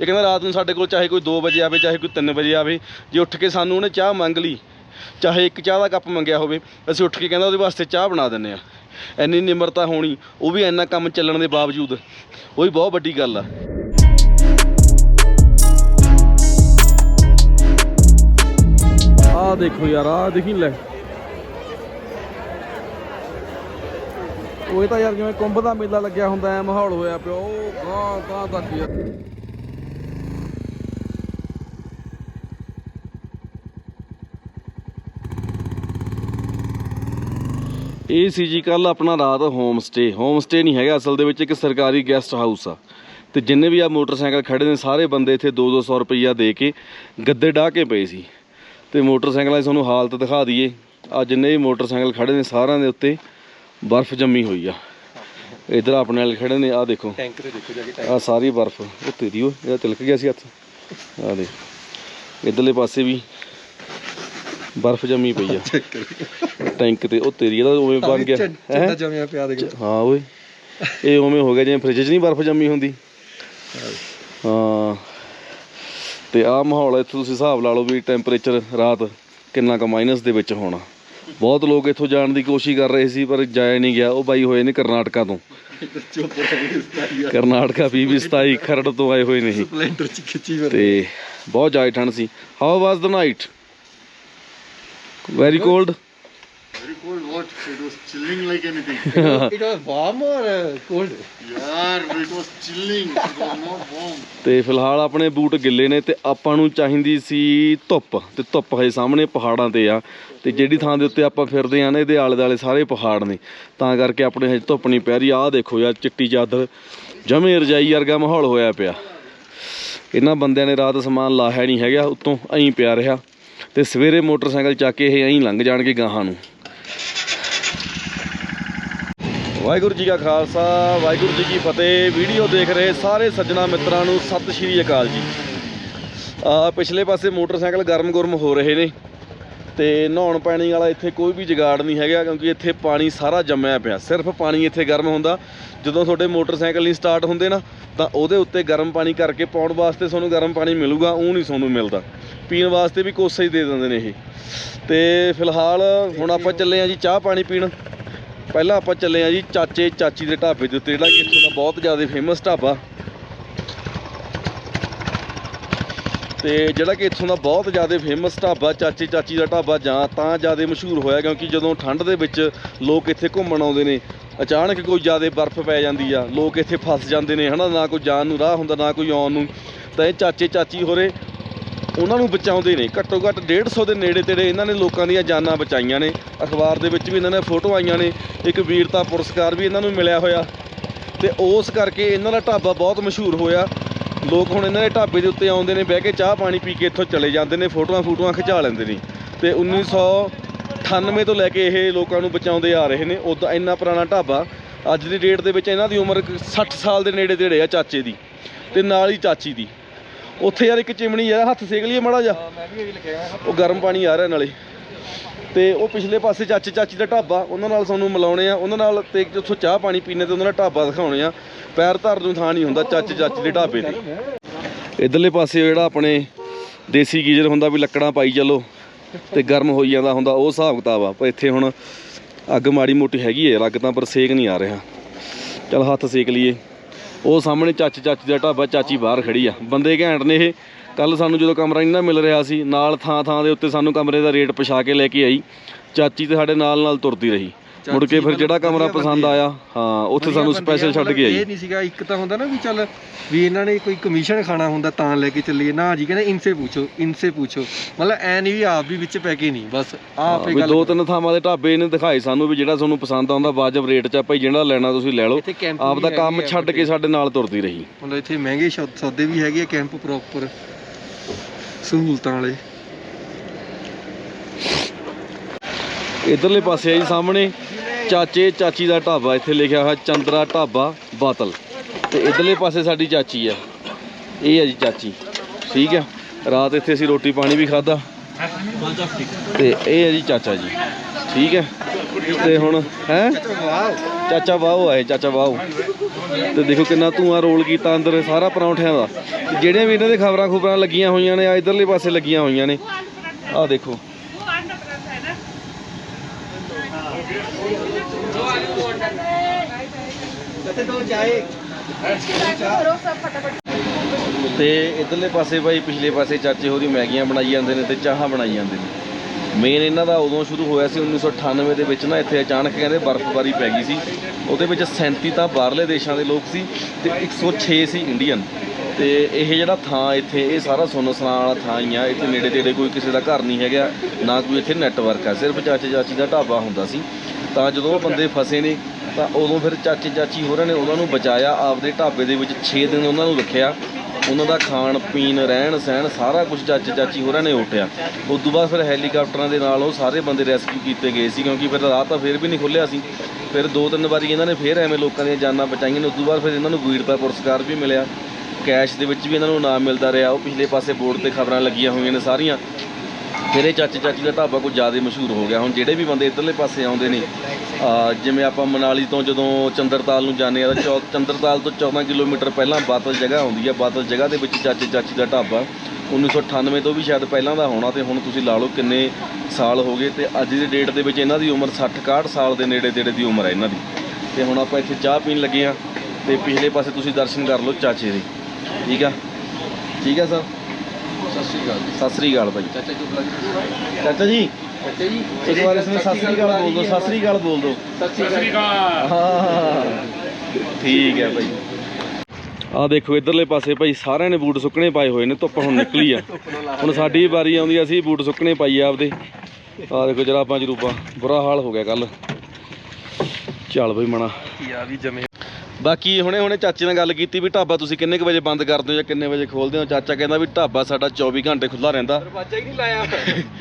ਇਹ ਕਹਿੰਦਾ ਰਾਤ ਨੂੰ ਸਾਡੇ ਕੋਲ ਚਾਹੇ ਕੋਈ 2 ਵਜੇ ਆਵੇ, ਚਾਹੇ ਕੋਈ 3 ਵਜੇ ਆਵੇ। ਜੇ ਉੱਠ ਕੇ ਸਾਨੂੰ ਉਹਨੇ ਚਾਹ ਮੰਗ ਲਈ, ਚਾਹੇ ਇੱਕ ਚਾਹ ਦਾ ਕੱਪ ਮੰਗਿਆ ਹੋਵੇ, ਅਸੀਂ ਉੱਠ ਕੇ ਕਹਿੰਦਾ ਉਹਦੇ ਵਾਸਤੇ ਚਾਹ ਬਣਾ ਦਿੰਨੇ ਆ ਇੰਨੀ ਨਿਮਰਤਾ ਹੋਣੀ, ਉਹ ਵੀ ਇੰਨਾ ਕੰਮ ਚੱਲਣ ਦੇ ਬਾਵਜੂਦ, ਉਹ ਵੀ ਬਹੁਤ ਵੱਡੀ ਗੱਲ ਆ। ਆ ਦੇਖੋ ਯਾਰ ਆ ਦੇਖੀ ਲੈ। ਉਹ ਤਾਂ ਯਾਰ ਜਿਵੇਂ ਕੁੰਭ ਦਾ ਮੇਲਾ ਲੱਗਿਆ ਹੁੰਦਾ, ਐ ਮਾਹੌਲ ਹੋਇਆ ਪਿਆ। ਉਹ ਗਾਂ ਗਾਂ ਤੱਕ ਯਾਰ। ਇਹ ਸੀ ਜੀ ਕੱਲ ਆਪਣਾ ਰਾਤ ਹੋਮ ਸਟੇ ਹੋਮ ਸਟੇ ਨਹੀਂ ਹੈਗਾ ਅਸਲ ਦੇ ਵਿੱਚ ਇੱਕ ਸਰਕਾਰੀ ਗੈਸਟ ਹਾਊਸ ਆ। ਤੇ ਜਿੰਨੇ ਵੀ ਆ ਮੋਟਰਸਾਈਕਲ ਖੜੇ ਨੇ ਸਾਰੇ ਬੰਦੇ ਇੱਥੇ 2-200 ਰੁਪਈਆ ਦੇ ਕੇ ਗੱਦੇ ਢਾਹ ਕੇ ਪਏ ਸੀ। ਤੇ ਮੋਟਰਸਾਈਕਲਾਂ ਦੀ ਤੁਹਾਨੂੰ ਹਾਲਤ ਦਿਖਾ ਦਈਏ। ਆ ਜਿੰਨੇ ਵੀ ਮੋਟਰਸਾਈਕਲ ਖੜੇ ਨੇ ਸਾਰਿਆਂ ਦੇ ਉੱਤੇ ਬਰਫ਼ ਜੰਮੀ ਹੋਈ ਆ। ਇਧਰ ਆਪਣੇ ਵਾਲੇ ਖੜੇ ਨੇ ਆ ਦੇਖੋ। ਟੈਂਕ ਤੇ ਦੇਖੋ ਜਾ ਕੇ ਆ ਸਾਰੀ ਬਰਫ਼। ਉੱਤੇ ਦੀ ਉਹ ਇਹਦਾ ਤਿਲਕ ਗਿਆ ਸੀ ਹੱਥ। ਆ ਦੇ ਇਧਰਲੇ ਪਾਸੇ ਵੀ ਬਰਫ਼ ਜੰਮੀ ਪਈ ਆ। ਟੈਂਕ ਤੇ ਉਹ ਤੇਰੀ ਇਹਦਾ ਉਵੇਂ ਬਣ ਗਿਆ। ਹੈਂ? ਜਮਿਆ ਪਿਆ ਲਓ। ਹਾਂ ਓਏ। ਇਹ ਉਵੇਂ ਹੋ ਗਿਆ ਜਿਵੇਂ ਫ੍ਰਿਜ 'ਚ ਨਹੀਂ ਬਰਫ਼ ਜੰਮੀ ਹੁੰਦੀ। ਹਾਂ। ਤੇ ਆਹ ਮਾਹੌਲ ਇੱਥੇ ਤੁਸੀਂ ਹਿਸਾਬ ਲਾ ਲਓ ਵੀ ਟੈਂਪਰੇਚਰ ਰਾਤ ਕਿੰਨਾ ਕੁ ਮਾਈਨਸ ਦੇ ਵਿੱਚ ਹੋਣਾ। ਬਹੁਤ ਲੋਕ ਇੱਥੋਂ ਜਾਣ ਦੀ ਕੋਸ਼ਿਸ਼ ਕਰ ਰਹੇ ਸੀ ਪਰ ਜਾਇਆ ਨਹੀਂ ਗਿਆ। ਉਹ ਬਾਈ ਹੋਏ ਨੇ ਕਰਨਾਟਕਾ ਤੋਂ। ਕਰਨਾਟਕਾ 2027 ਖਰੜ ਤੋਂ ਆਏ ਹੋਏ ਨੇ ਇਹ। ਸਪਲੈਂਡਰ ਚ ਖਿੱਚੀ ਫਿਰ ਤੇ ਬਹੁਤ ਜ਼ਿਆਦਾ ਠੰਡ ਸੀ। How was the night very cold Very cold. What? It was chilling like anything. It was warm or cold yeah, it was chilling. It was not warm. ਤੇ ਫਿਲਹਾਲ ਆਪਣੇ ਬੂਟ ਗਿੱਲੇ ਨੇ ਤੇ ਆਪਾਂ ਨੂੰ ਚਾਹੀਦੀ ਸੀ ਧੁੱਪ ਤੇ ਧੁੱਪ ਹਜੇ ਸਾਹਮਣੇ ਪਹਾੜਾਂ ਤੇ ਆ ਤੇ ਜਿਹੜੀ ਥਾਂ ਦੇ ਉੱਤੇ ਆਪਾਂ ਫਿਰਦੇ ਆ ਨਾ ਇਹਦੇ ਆਲੇ ਦੁਆਲੇ ਸਾਰੇ ਪਹਾੜ ਨੇ ਤਾਂ ਕਰਕੇ ਆਪਣੇ ਹਜੇ ਧੁੱਪ ਨਹੀਂ ਪੈ ਰਹੀ ਆਹ ਦੇਖੋ ਯਾਰ ਚਿੱਟੀ ਚਾਦਰ ਜਮੇ ਰਜਾਈ ਵਰਗਾ ਮਾਹੌਲ ਹੋਇਆ ਪਿਆ ਇਹਨਾਂ ਬੰਦਿਆਂ ਨੇ ਰਾਤ ਸਮਾਨ ਲਾਹਿਆ ਨਹੀਂ ਹੈਗਾ ਉੱਤੋਂ ਐਂ ਪਿਆ ਰਿਹਾ ਤੇ ਸਵੇਰੇ ਮੋਟਰਸਾਈਕਲ ਚੱਕ ਕੇ ਇਹ ਐਂ ਲੰਘ ਜਾਣਗੇ ਗਾਹਾਂ ਨੂੰ। ਵਾਹਿਗੁਰੂ ਜੀ ਕਾ ਖਾਲਸਾ, ਵਾਹਿਗੁਰੂ ਜੀ ਕੀ ਫਤਿਹ। ਵੀਡੀਓ ਦੇਖ ਰਹੇ ਸਾਰੇ ਸੱਜਣਾ ਮਿੱਤਰਾਂ ਨੂੰ ਸਤਿ ਸ਼੍ਰੀ ਅਕਾਲ ਜੀ। ਆ, ਪਿਛਲੇ ਪਾਸੇ ਮੋਟਰਸਾਈਕਲ ਗਰਮ ਗੁਰਮ ਹੋ ਰਹੇ ਨੇ ਤੇ ਨਹਾਉਣ ਪਾਣੀ ਵਾਲਾ ਇੱਥੇ ਕੋਈ ਵੀ ਜਗਾੜ ਨਹੀਂ ਹੈਗਾ ਕਿਉਂਕਿ ਇੱਥੇ ਪਾਣੀ ਸਾਰਾ ਜੰਮਿਆ ਪਿਆ। ਸਿਰਫ ਪਾਣੀ ਇੱਥੇ ਗਰਮ ਹੁੰਦਾ। ਜਦੋਂ ਤੁਹਾਡੇ ਮੋਟਰਸਾਈਕਲ ਨਹੀਂ ਸਟਾਰਟ ਹੁੰਦੇ ਨਾ ਤਾਂ ਉਹਦੇ ਉੱਤੇ ਗਰਮ ਪਾਣੀ ਕਰਕੇ ਪਾਉਣ ਵਾਸਤੇ ਤੁਹਾਨੂੰ ਗਰਮ ਪਾਣੀ ਮਿਲੂਗਾ, ਉਹ ਨਹੀਂ ਤੁਹਾਨੂੰ ਮਿਲਦਾ। ਪੀਣ ਵਾਸਤੇ ਵੀ ਕੋਸਾ ਹੀ ਦੇ ਦਿੰਦੇ ਨੇ ਇਹ। ਤੇ ਫਿਲਹਾਲ ਹੁਣ ਆਪਾਂ ਚੱਲੇ ਆ ਜੀ ਚਾਹ ਪਾਣੀ ਪੀਣ। ਪਹਿਲਾਂ ਆਪਾਂ ਚੱਲੇ ਆ ਜੀ ਚਾਚੇ ਚਾਚੀ ਦੇ ਢਾਬੇ ਦੇ ਉੱਤੇ, ਜਿਹੜਾ ਕਿ ਇੱਥੋਂ ਦਾ ਬਹੁਤ ਜ਼ਿਆਦਾ ਫੇਮਸ ਢਾਬਾ। ਤੇ ਜਿਹੜਾ ਕਿ ਇੱਥੋਂ ਦਾ ਬਹੁਤ ਜ਼ਿਆਦਾ ਫੇਮਸ ਢਾਬਾ, ਚਾਚੇ, ਚਾਚੀ ਦਾ ਢਾਬਾ ਜਾਂ ਤਾਂ ਜ਼ਿਆਦਾ ਮਸ਼ਹੂਰ ਹੋਇਆ ਕਿਉਂਕਿ ਜਦੋਂ ਠੰਡ ਦੇ ਵਿੱਚ ਲੋਕ ਇੱਥੇ ਘੁੰਮਣ ਆਉਂਦੇ ਨੇ, ਅਚਾਨਕ ਕੋਈ ਜ਼ਿਆਦਾ ਬਰਫ਼ ਪੈ ਜਾਂਦੀ ਆ, ਲੋਕ ਇੱਥੇ ਫਸ ਜਾਂਦੇ ਨੇ, ਹਨਾ, ਨਾ ਕੋਈ ਜਾਣ ਨੂੰ ਰਾਹ ਹੁੰਦਾ, ਨਾ ਕੋਈ ਆਉਣ ਨੂੰ, ਤਾਂ ਇਹ ਚਾਚੇ, ਚਾਚੀ ਹੋਰੇ ਉਹਨਾਂ ਨੂੰ ਬਚਾਉਂਦੇ ਨੇ। ਘੱਟੋ ਘੱਟ 150 ਦੇ ਨੇੜੇ ਤੇੜੇ ਇਹਨਾਂ ਨੇ ਲੋਕਾਂ ਦੀਆਂ ਜਾਨਾਂ ਬਚਾਈਆਂ ਨੇ। ਅਖਬਾਰ ਦੇ ਵਿੱਚ ਵੀ ਇਹਨਾਂ ਨੇ ਫੋਟੋ ਆਈਆਂ ਨੇ, ਇੱਕ ਵੀਰਤਾ ਪੁਰਸਕਾਰ ਵੀ ਇਹਨਾਂ ਨੂੰ ਮਿਲਿਆ ਹੋਇਆ। ਤੇ ਉਸ ਕਰਕੇ ਇਹਨਾਂ ਦਾ ਢਾਬਾ ਬਹੁਤ ਮਸ਼ਹੂਰ ਹੋਇਆ। ਲੋਕ ਹੁਣ ਇਹਨਾਂ ਦੇ ਢਾਬੇ ਦੇ ਉੱਤੇ ਆਉਂਦੇ ਨੇ, ਬਹਿ ਕੇ ਚਾਹ ਪਾਣੀ ਪੀ ਕੇ ਇੱਥੋਂ ਚਲੇ ਜਾਂਦੇ ਨੇ, ਫੋਟੋਆਂ ਫੋਟੋਆਂ ਖਿਚਾ ਲੈਂਦੇ ਨੇ। ਤੇ 1998 ਤੋਂ ਲੈ ਕੇ ਇਹ ਲੋਕਾਂ ਨੂੰ ਬਚਾਉਂਦੇ ਆ ਰਹੇ ਨੇ ਉਦੋਂ ਇੰਨਾ ਪੁਰਾਣਾ ਢਾਬਾ, ਅੱਜ ਦੀ ਡੇਟ ਦੇ ਵਿੱਚ ਇਹਨਾਂ ਦੀ ਉਮਰ 60 ਸਾਲ ਦੇ ਨੇੜੇ ਤੇੜੇ ਆ ਚਾਚੇ ਦੀ, ਤੇ ਨਾਲ ਹੀ ਚਾਚੀ ਦੀ। ਉੱਥੇ ਯਾਰ ਇੱਕ ਚਿਮਣੀ ਆ, ਹੱਥ ਸੇਕ ਲਈਏ ਮਾੜਾ ਜਾ ਉਹ ਗਰਮ ਪਾਣੀ ਆ ਰਿਹਾ ਨਾਲੇ। ਤੇ ਉਹ ਪਿਛਲੇ ਪਾਸੇ ਚਾਚੇ ਚਾਚੀ ਦਾ ਢਾਬਾ, ਉਹਨਾਂ ਨਾਲ ਸਾਨੂੰ ਮਿਲਾਉਣੇ ਆ, ਉਹਨਾਂ ਨਾਲ ਤੇ ਉੱਥੋਂ ਚਾਹ ਪਾਣੀ ਪੀਣੇ ਤੇ ਉਹਨਾਂ ਦਾ ਢਾਬਾ ਦਿਖਾਉਣੇ ਆ। ਪੈਰ ਧਰ ਨੂੰ ਥਾਂ ਨਹੀਂ ਹੁੰਦਾ ਚਾਚੇ ਚਾਚੀ ਦੇ ਢਾਬੇ ਤੇ। ਇਧਰਲੇ ਪਾਸੇ ਜਿਹੜਾ ਆਪਣੇ ਦੇਸੀ ਗੀਜ਼ਰ ਹੁੰਦਾ ਵੀ ਲੱਕੜਾਂ ਪਾਈ ਚੱਲੋ ਤੇ ਗਰਮ ਹੋਈ ਜਾਂਦਾ ਹੁੰਦਾ, ਉਹ ਹਿਸਾਬ ਕਿਤਾਬ ਆ। ਪਰ ਇੱਥੇ ਹੁਣ ਅੱਗ ਮਾੜੀ ਮੋਟੀ ਹੈਗੀ ਹੈ ਅੱਗ ਤਾਂ ਪਰ ਸੇਕ ਨਹੀਂ ਆ ਰਿਹਾ। ਚਲ ਹੱਥ ਸੇਕ ਲਈਏ। ਉਹ ਸਾਹਮਣੇ ਚਾਚੀ ਚਾਚੀ ਦਾ ਢਾਬਾ, ਚਾਚੀ ਬਾਹਰ ਖੜੀ ਆ। ਬੰਦੇ ਘੈਂਟ ਨੇ ਇਹ। ਕੱਲ ਸਾਨੂੰ ਜਦੋਂ ਕਮਰਾ ਨਹੀਂ ਨਾ ਮਿਲ ਰਿਹਾ ਸੀ, ਨਾਲ ਥਾਂ ਥਾਂ ਦੇ ਉੱਤੇ ਸਾਨੂੰ ਕਮਰੇ ਦਾ ਰੇਟ ਪਛਾ ਕੇ ਲੈ ਕੇ ਆਈ। ਚਾਚੀ ਤੇ ਸਾਡੇ ਨਾਲ ਨਾਲ ਤੁਰਦੀ ਰਹੀ। ਮੁੜ ਕੇ ਫਿਰ ਜਿਹੜਾ ਕਮਰਾ ਪਸੰਦ ਆਇਆ ਹਾਂ ਉੱਥੇ ਸਾਨੂੰ ਸਪੈਸ਼ਲ ਛੱਡ ਕੇ ਆਈ। ਇਹ ਨਹੀਂ ਸੀਗਾ ਇੱਕ ਤਾਂ ਹੁੰਦਾ ਨਾ ਵੀ ਚੱਲ ਵੀ ਇਹਨਾਂ ਨੇ ਕੋਈ ਕਮਿਸ਼ਨ ਖਾਣਾ ਹੁੰਦਾ ਤਾਂ ਲੈ ਕੇ ਚੱਲੀਏ। ਨਾ ਜੀ ਕਹਿੰਦੇ ਇਨਸੇ ਪੁੱਛੋ ਇਨਸੇ ਪੁੱਛੋ। ਮਤਲਬ ਐ ਨਹੀਂ ਵੀ ਆਪ ਵੀ ਵਿੱਚ ਪੈ ਕੇ ਨਹੀਂ ਬਸ ਆਪ ਹੀ ਵੀ ਗੱਲ ਦੋ ਤਿੰਨ ਥਾਵਾਂ ਦੇ ਢਾਬੇ ਨੇ ਦਿਖਾਏ ਸਾਨੂੰ ਵੀ ਜਿਹੜਾ ਤੁਹਾਨੂੰ ਪਸੰਦ ਆਉਂਦਾ ਵਾਜਬ ਰੇਟ 'ਚ ਆ ਭਾਈ ਜਿਹੜਾ ਲੈਣਾ ਤੁਸੀਂ ਲੈ ਲਓ। ਆਪ ਦਾ ਕੰਮ ਛੱਡ ਕੇ ਸਾਡੇ ਨਾਲ ਤੁਰਦੀ ਰਹੀ। ਮਤਲਬ ਇੱਥੇ ਮਹਿੰਗੇ ਸੌਦੇ ਵੀ ਹੈਗੇ ਆ ਕੈਂਪ ਪ੍ਰੋਪਰ ਸਹੂਲਤਾਂ ਵਾਲੇ। ਇਧਰਲੇ ਪਾਸੇ ਆ ਜੀ ਸਾਹਮਣੇ। ਚਾਚੇ, ਚਾਚੀ ਦਾ ਢਾਬਾ, ਇੱਥੇ ਲਿਖਿਆ ਹੋਇਆ ਚੰਦਰਾ ਢਾਬਾ, ਬਾਤਲ। ਤੇ ਇਧਰਲੇ ਪਾਸੇ ਸਾਡੀ ਚਾਚੀ ਆ। ਇਹ ਹੈ ਜੀ ਚਾਚੀ। ਠੀਕ ਹੈ ਰਾਤ ਇੱਥੇ ਅਸੀਂ ਰੋਟੀ ਪਾਣੀ ਵੀ ਖਾਦਾ ਤੇ ਇਹ ਹੈ ਜੀ ਚਾਚਾ ਜੀ। ਠੀਕ ਹੈ ਤੇ ਹੁਣ, ਹੈ? ਚਾਚਾ ਬਾਹੂ ਆਏ ਚਾਚਾ ਬਾਹੂ ਤੇ ਦੇਖੋ ਕਿੰਨਾ ਧੂਆਂ ਰੋਲ ਕੀਤਾ ਅੰਦਰ ਸਾਰਾ ਪਰੌਂਠਿਆਂ ਦਾ। ਜਿਹੜੀਆਂ ਵੀ ਇਹਨਾਂ ਦੇ ਖਬਰਾਂ ਖੁਬਰਾਂ ਲੱਗੀਆਂ ਹੋਈਆਂ ਨੇ ਆ ਇਧਰਲੇ ਪਾਸੇ ਲੱਗੀਆਂ ਹੋਈਆਂ ਨੇ। ਆਹ ਦੇਖੋ। ਤੇ ਇਧਰਲੇ ਪਾਸੇ ਭਾਈ ਪਿਛਲੇ ਪਾਸੇ ਚਾਚੇ ਹੋਰੀ ਮੈਗੀਆਂ ਬਣਾਈ ਜਾਂਦੇ ਨੇ ਤੇ ਚਾਹਾਂ ਬਣਾਈ ਜਾਂਦੇ ਨੇ। ਮੇਨ ਇਹਨਾਂ ਦਾ ਉਦੋਂ ਸ਼ੁਰੂ ਹੋਇਆ ਸੀ 1998 ਦੇ ਵਿੱਚ ਨਾ, ਇੱਥੇ ਅਚਾਨਕ ਕਹਿੰਦੇ ਬਰਫ਼ਬਾਰੀ ਪੈ ਗਈ ਸੀ। ਉਹਦੇ ਵਿੱਚ 37 ਤਾਂ ਬਾਹਰਲੇ ਦੇਸ਼ਾਂ ਦੇ ਲੋਕ ਸੀ ਤੇ 106 ਸੀ ਇੰਡੀਅਨ। ਤੇ ਇਹ ਜਿਹੜਾ ਥਾਂ ਇੱਥੇ, ਇਹ ਸਾਰਾ ਸੁੰਨਸਾਨ ਵਾਲਾ ਥਾਂ ਹੀ ਆ। ਇੱਥੇ ਨੇੜੇ ਤੇੜੇ ਕੋਈ ਕਿਸੇ ਦਾ ਘਰ ਨਹੀਂ ਹੈਗਾ, ਨਾ ਕੋਈ ਇੱਥੇ ਨੈਟਵਰਕ ਆ। ਸਿਰਫ ਚਾਚੇ ਚਾਚੀ ਦਾ ਢਾਬਾ ਹੁੰਦਾ ਸੀ। ਤਾਂ ਜਦੋਂ ਉਹ ਬੰਦੇ ਫਸੇ ਨੇ, ਤਾਂ ਉਦੋਂ ਫਿਰ ਚਾਚੇ ਚਾਚੀ ਹੋਰਾਂ ਨੇ ਉਹਨਾਂ ਨੂੰ ਬਚਾਇਆ, ਆਪਦੇ ਢਾਬੇ ਦੇ ਵਿੱਚ 6 ਦਿਨ ਉਹਨਾਂ ਨੂੰ ਰੱਖਿਆ। ਉਹਨਾਂ ਦਾ ਖਾਣ, ਪੀਣ, ਰਹਿਣ, ਸਹਿਣ ਸਾਰਾ ਕੁਝ ਚਾਚੇ ਚਾਚੀ ਹੋਰਾਂ ਨੇ ਓਟਿਆ ਉਸ ਤੋਂ ਬਾਅਦ ਫਿਰ ਹੈਲੀਕਾਪਟਰਾਂ ਦੇ ਨਾਲ ਉਹ ਸਾਰੇ ਬੰਦੇ ਰੈਸਕਿਊ ਕੀਤੇ ਗਏ ਸੀ, ਕਿਉਂਕਿ ਫਿਰ ਰਾਹ ਤਾਂ ਫਿਰ ਵੀ ਨਹੀਂ ਖੁੱਲਿਆ ਸੀ। ਫਿਰ ਦੋ ਤਿੰਨ ਵਾਰੀ ਇਹਨਾਂ ਨੇ ਫਿਰ ਐਵੇਂ ਲੋਕਾਂ ਦੀਆਂ ਜਾਨਾਂ ਬਚਾਈਆਂ ਨੇ, ਉਸ ਤੋਂ ਬਾਅਦ ਫਿਰ ਇਹਨਾਂ ਨੂੰ ਵੀਰਤਾ ਪੁਰਸਕਾਰ ਵੀ ਮਿਲਿਆ। ਕੈਸ਼ ਦੇ ਵਿੱਚ ਵੀ ਇਹਨਾਂ ਨੂੰ ਇਨਾਮ ਮਿਲਦਾ ਰਿਹਾ। ਉਹ ਪਿਛਲੇ ਪਾਸੇ ਬੋਰਡ ਤੇ ਖਬਰਾਂ ਲੱਗੀਆਂ ਹੋਈਆਂ ਨੇ ਸਾਰੀਆਂ। ਮੇਰੇ ਚਾਚੇ ਚਾਚੀ ਦਾ ਢਾਬਾ ਕੁਝ ਜ਼ਿਆਦਾ ਮਸ਼ਹੂਰ ਹੋ ਗਿਆ। ਹੁਣ ਜਿਹੜੇ ਵੀ ਬੰਦੇ ਇੱਧਰਲੇ ਪਾਸੇ ਆਉਂਦੇ ਨੇ ਜਿਵੇਂ ਆਪਾਂ ਮਨਾਲੀ ਤੋਂ ਜਦੋਂ ਚੰਦਰਤਾਲ ਨੂੰ ਜਾਂਦੇ ਆ ਤਾਂ ਚੌ- ਚੰਦਰਤਾਲ ਤੋਂ 14 ਕਿਲੋਮੀਟਰ ਪਹਿਲਾਂ ਬਾਤਲ ਜਗ੍ਹਾ ਆਉਂਦੀ ਆ ਬਾਤਲ ਜਗ੍ਹਾ ਦੇ ਵਿੱਚ ਚਾਚੇ ਚਾਚੀ ਦਾ ਢਾਬਾ। 1998 ਤੋਂ ਵੀ ਸ਼ਾਇਦ ਪਹਿਲਾਂ ਦਾ ਹੋਣਾ ਤੇ ਹੁਣ ਤੁਸੀਂ ਲਾ ਲਓ ਕਿੰਨੇ ਸਾਲ ਹੋ ਗਏ ਤੇ ਅੱਜ ਦੀ ਡੇਟ ਦੇ ਵਿੱਚ ਇਹਨਾਂ ਦੀ ਉਮਰ 60 61 ਸਾਲ ਦੇ ਨੇੜੇ ਤੇੜੇ ਦੀ ਉਮਰ ਹੈ ਇਹਨਾਂ ਦੀ। ਤੇ ਹੁਣ ਆਪਾਂ ਇੱਥੇ ਚਾਹ ਪੀਣ ਲੱਗੇ ਆ ਤੇ ਪਿਛਲੇ ਪਾਸੇ ਤੁਸੀਂ ਦਰਸ਼ਨ ਕਰ ਲਓ ਚਾਚੇ ਦੇ। ਠੀਕ ਆ? ਠੀਕ ਆ ਸਰ? ਸਤਿ ਸ਼੍ਰੀ ਅਕਾਲ ਸਤਿ ਸ੍ਰੀ ਅਕਾਲ ਭਾਈ। ਚਾਚਾ ਜੀ ਚਾਚਾ ਜੀ ਇੱਕ ਵਾਰ ਇਸਨੇ ਸਤਿ ਸ੍ਰੀ ਅਕਾਲ ਬੋਲ ਦਿਓ ਸਤਿ ਸ੍ਰੀ ਅਕਾਲ ਬੋਲ ਦਿਓ। ਸਤਿ ਸ਼੍ਰੀ ਅਕਾਲ। ਹਾਂ ਠੀਕ ਹੈ ਭਾਈ। ਆ ਦੇਖੋ ਇਧਰਲੇ ਪਾਸੇ ਭਾਈ ਸਾਰਿਆਂ ਨੇ ਬੂਟ ਸੁੱਕਣੇ ਪਾਏ ਹੋਏ ਨੇ ਧੁੱਪ ਹੁਣ ਨਿਕਲੀ ਆ। ਹੁਣ ਸਾਡੀ ਵਾਰੀ ਆਉਂਦੀ ਆ, ਅਸੀਂ ਬੂਟ ਸੁੱਕਣੇ ਪਾਈਏ ਆਪਦੇ। ਆ ਦੇਖੋ ਜਰਾਬਾਂ ਜਰੂਬਾਂ ਬੁਰਾ ਹਾਲ ਹੋ ਗਿਆ ਕੱਲ ਚੱਲ ਬਈ ਮਣਾ ਯਾ ਵੀ ਜਮੇ। ਬਾਕੀ ਹੁਣੇ ਹੁਣੇ ਚਾਚੇ ਨਾਲ ਗੱਲ ਕੀਤੀ ਵੀ ਢਾਬਾ ਤੁਸੀਂ ਕਿੰਨੇ ਕੁ ਵਜੇ ਬੰਦ ਕਰਦੇ ਹੋ ਜਾਂ ਕਿੰਨੇ ਵਜੇ ਖੋਲਦੇ ਹੋ? ਚਾਚਾ ਕਹਿੰਦਾ ਵੀ ਢਾਬਾ ਸਾਡਾ 24 ਘੰਟੇ ਖੁੱਲਾ ਰਹਿੰਦਾ। ਦਰਵਾਜ਼ਾ ਹੀ ਨਹੀਂ ਲਾਇਆ।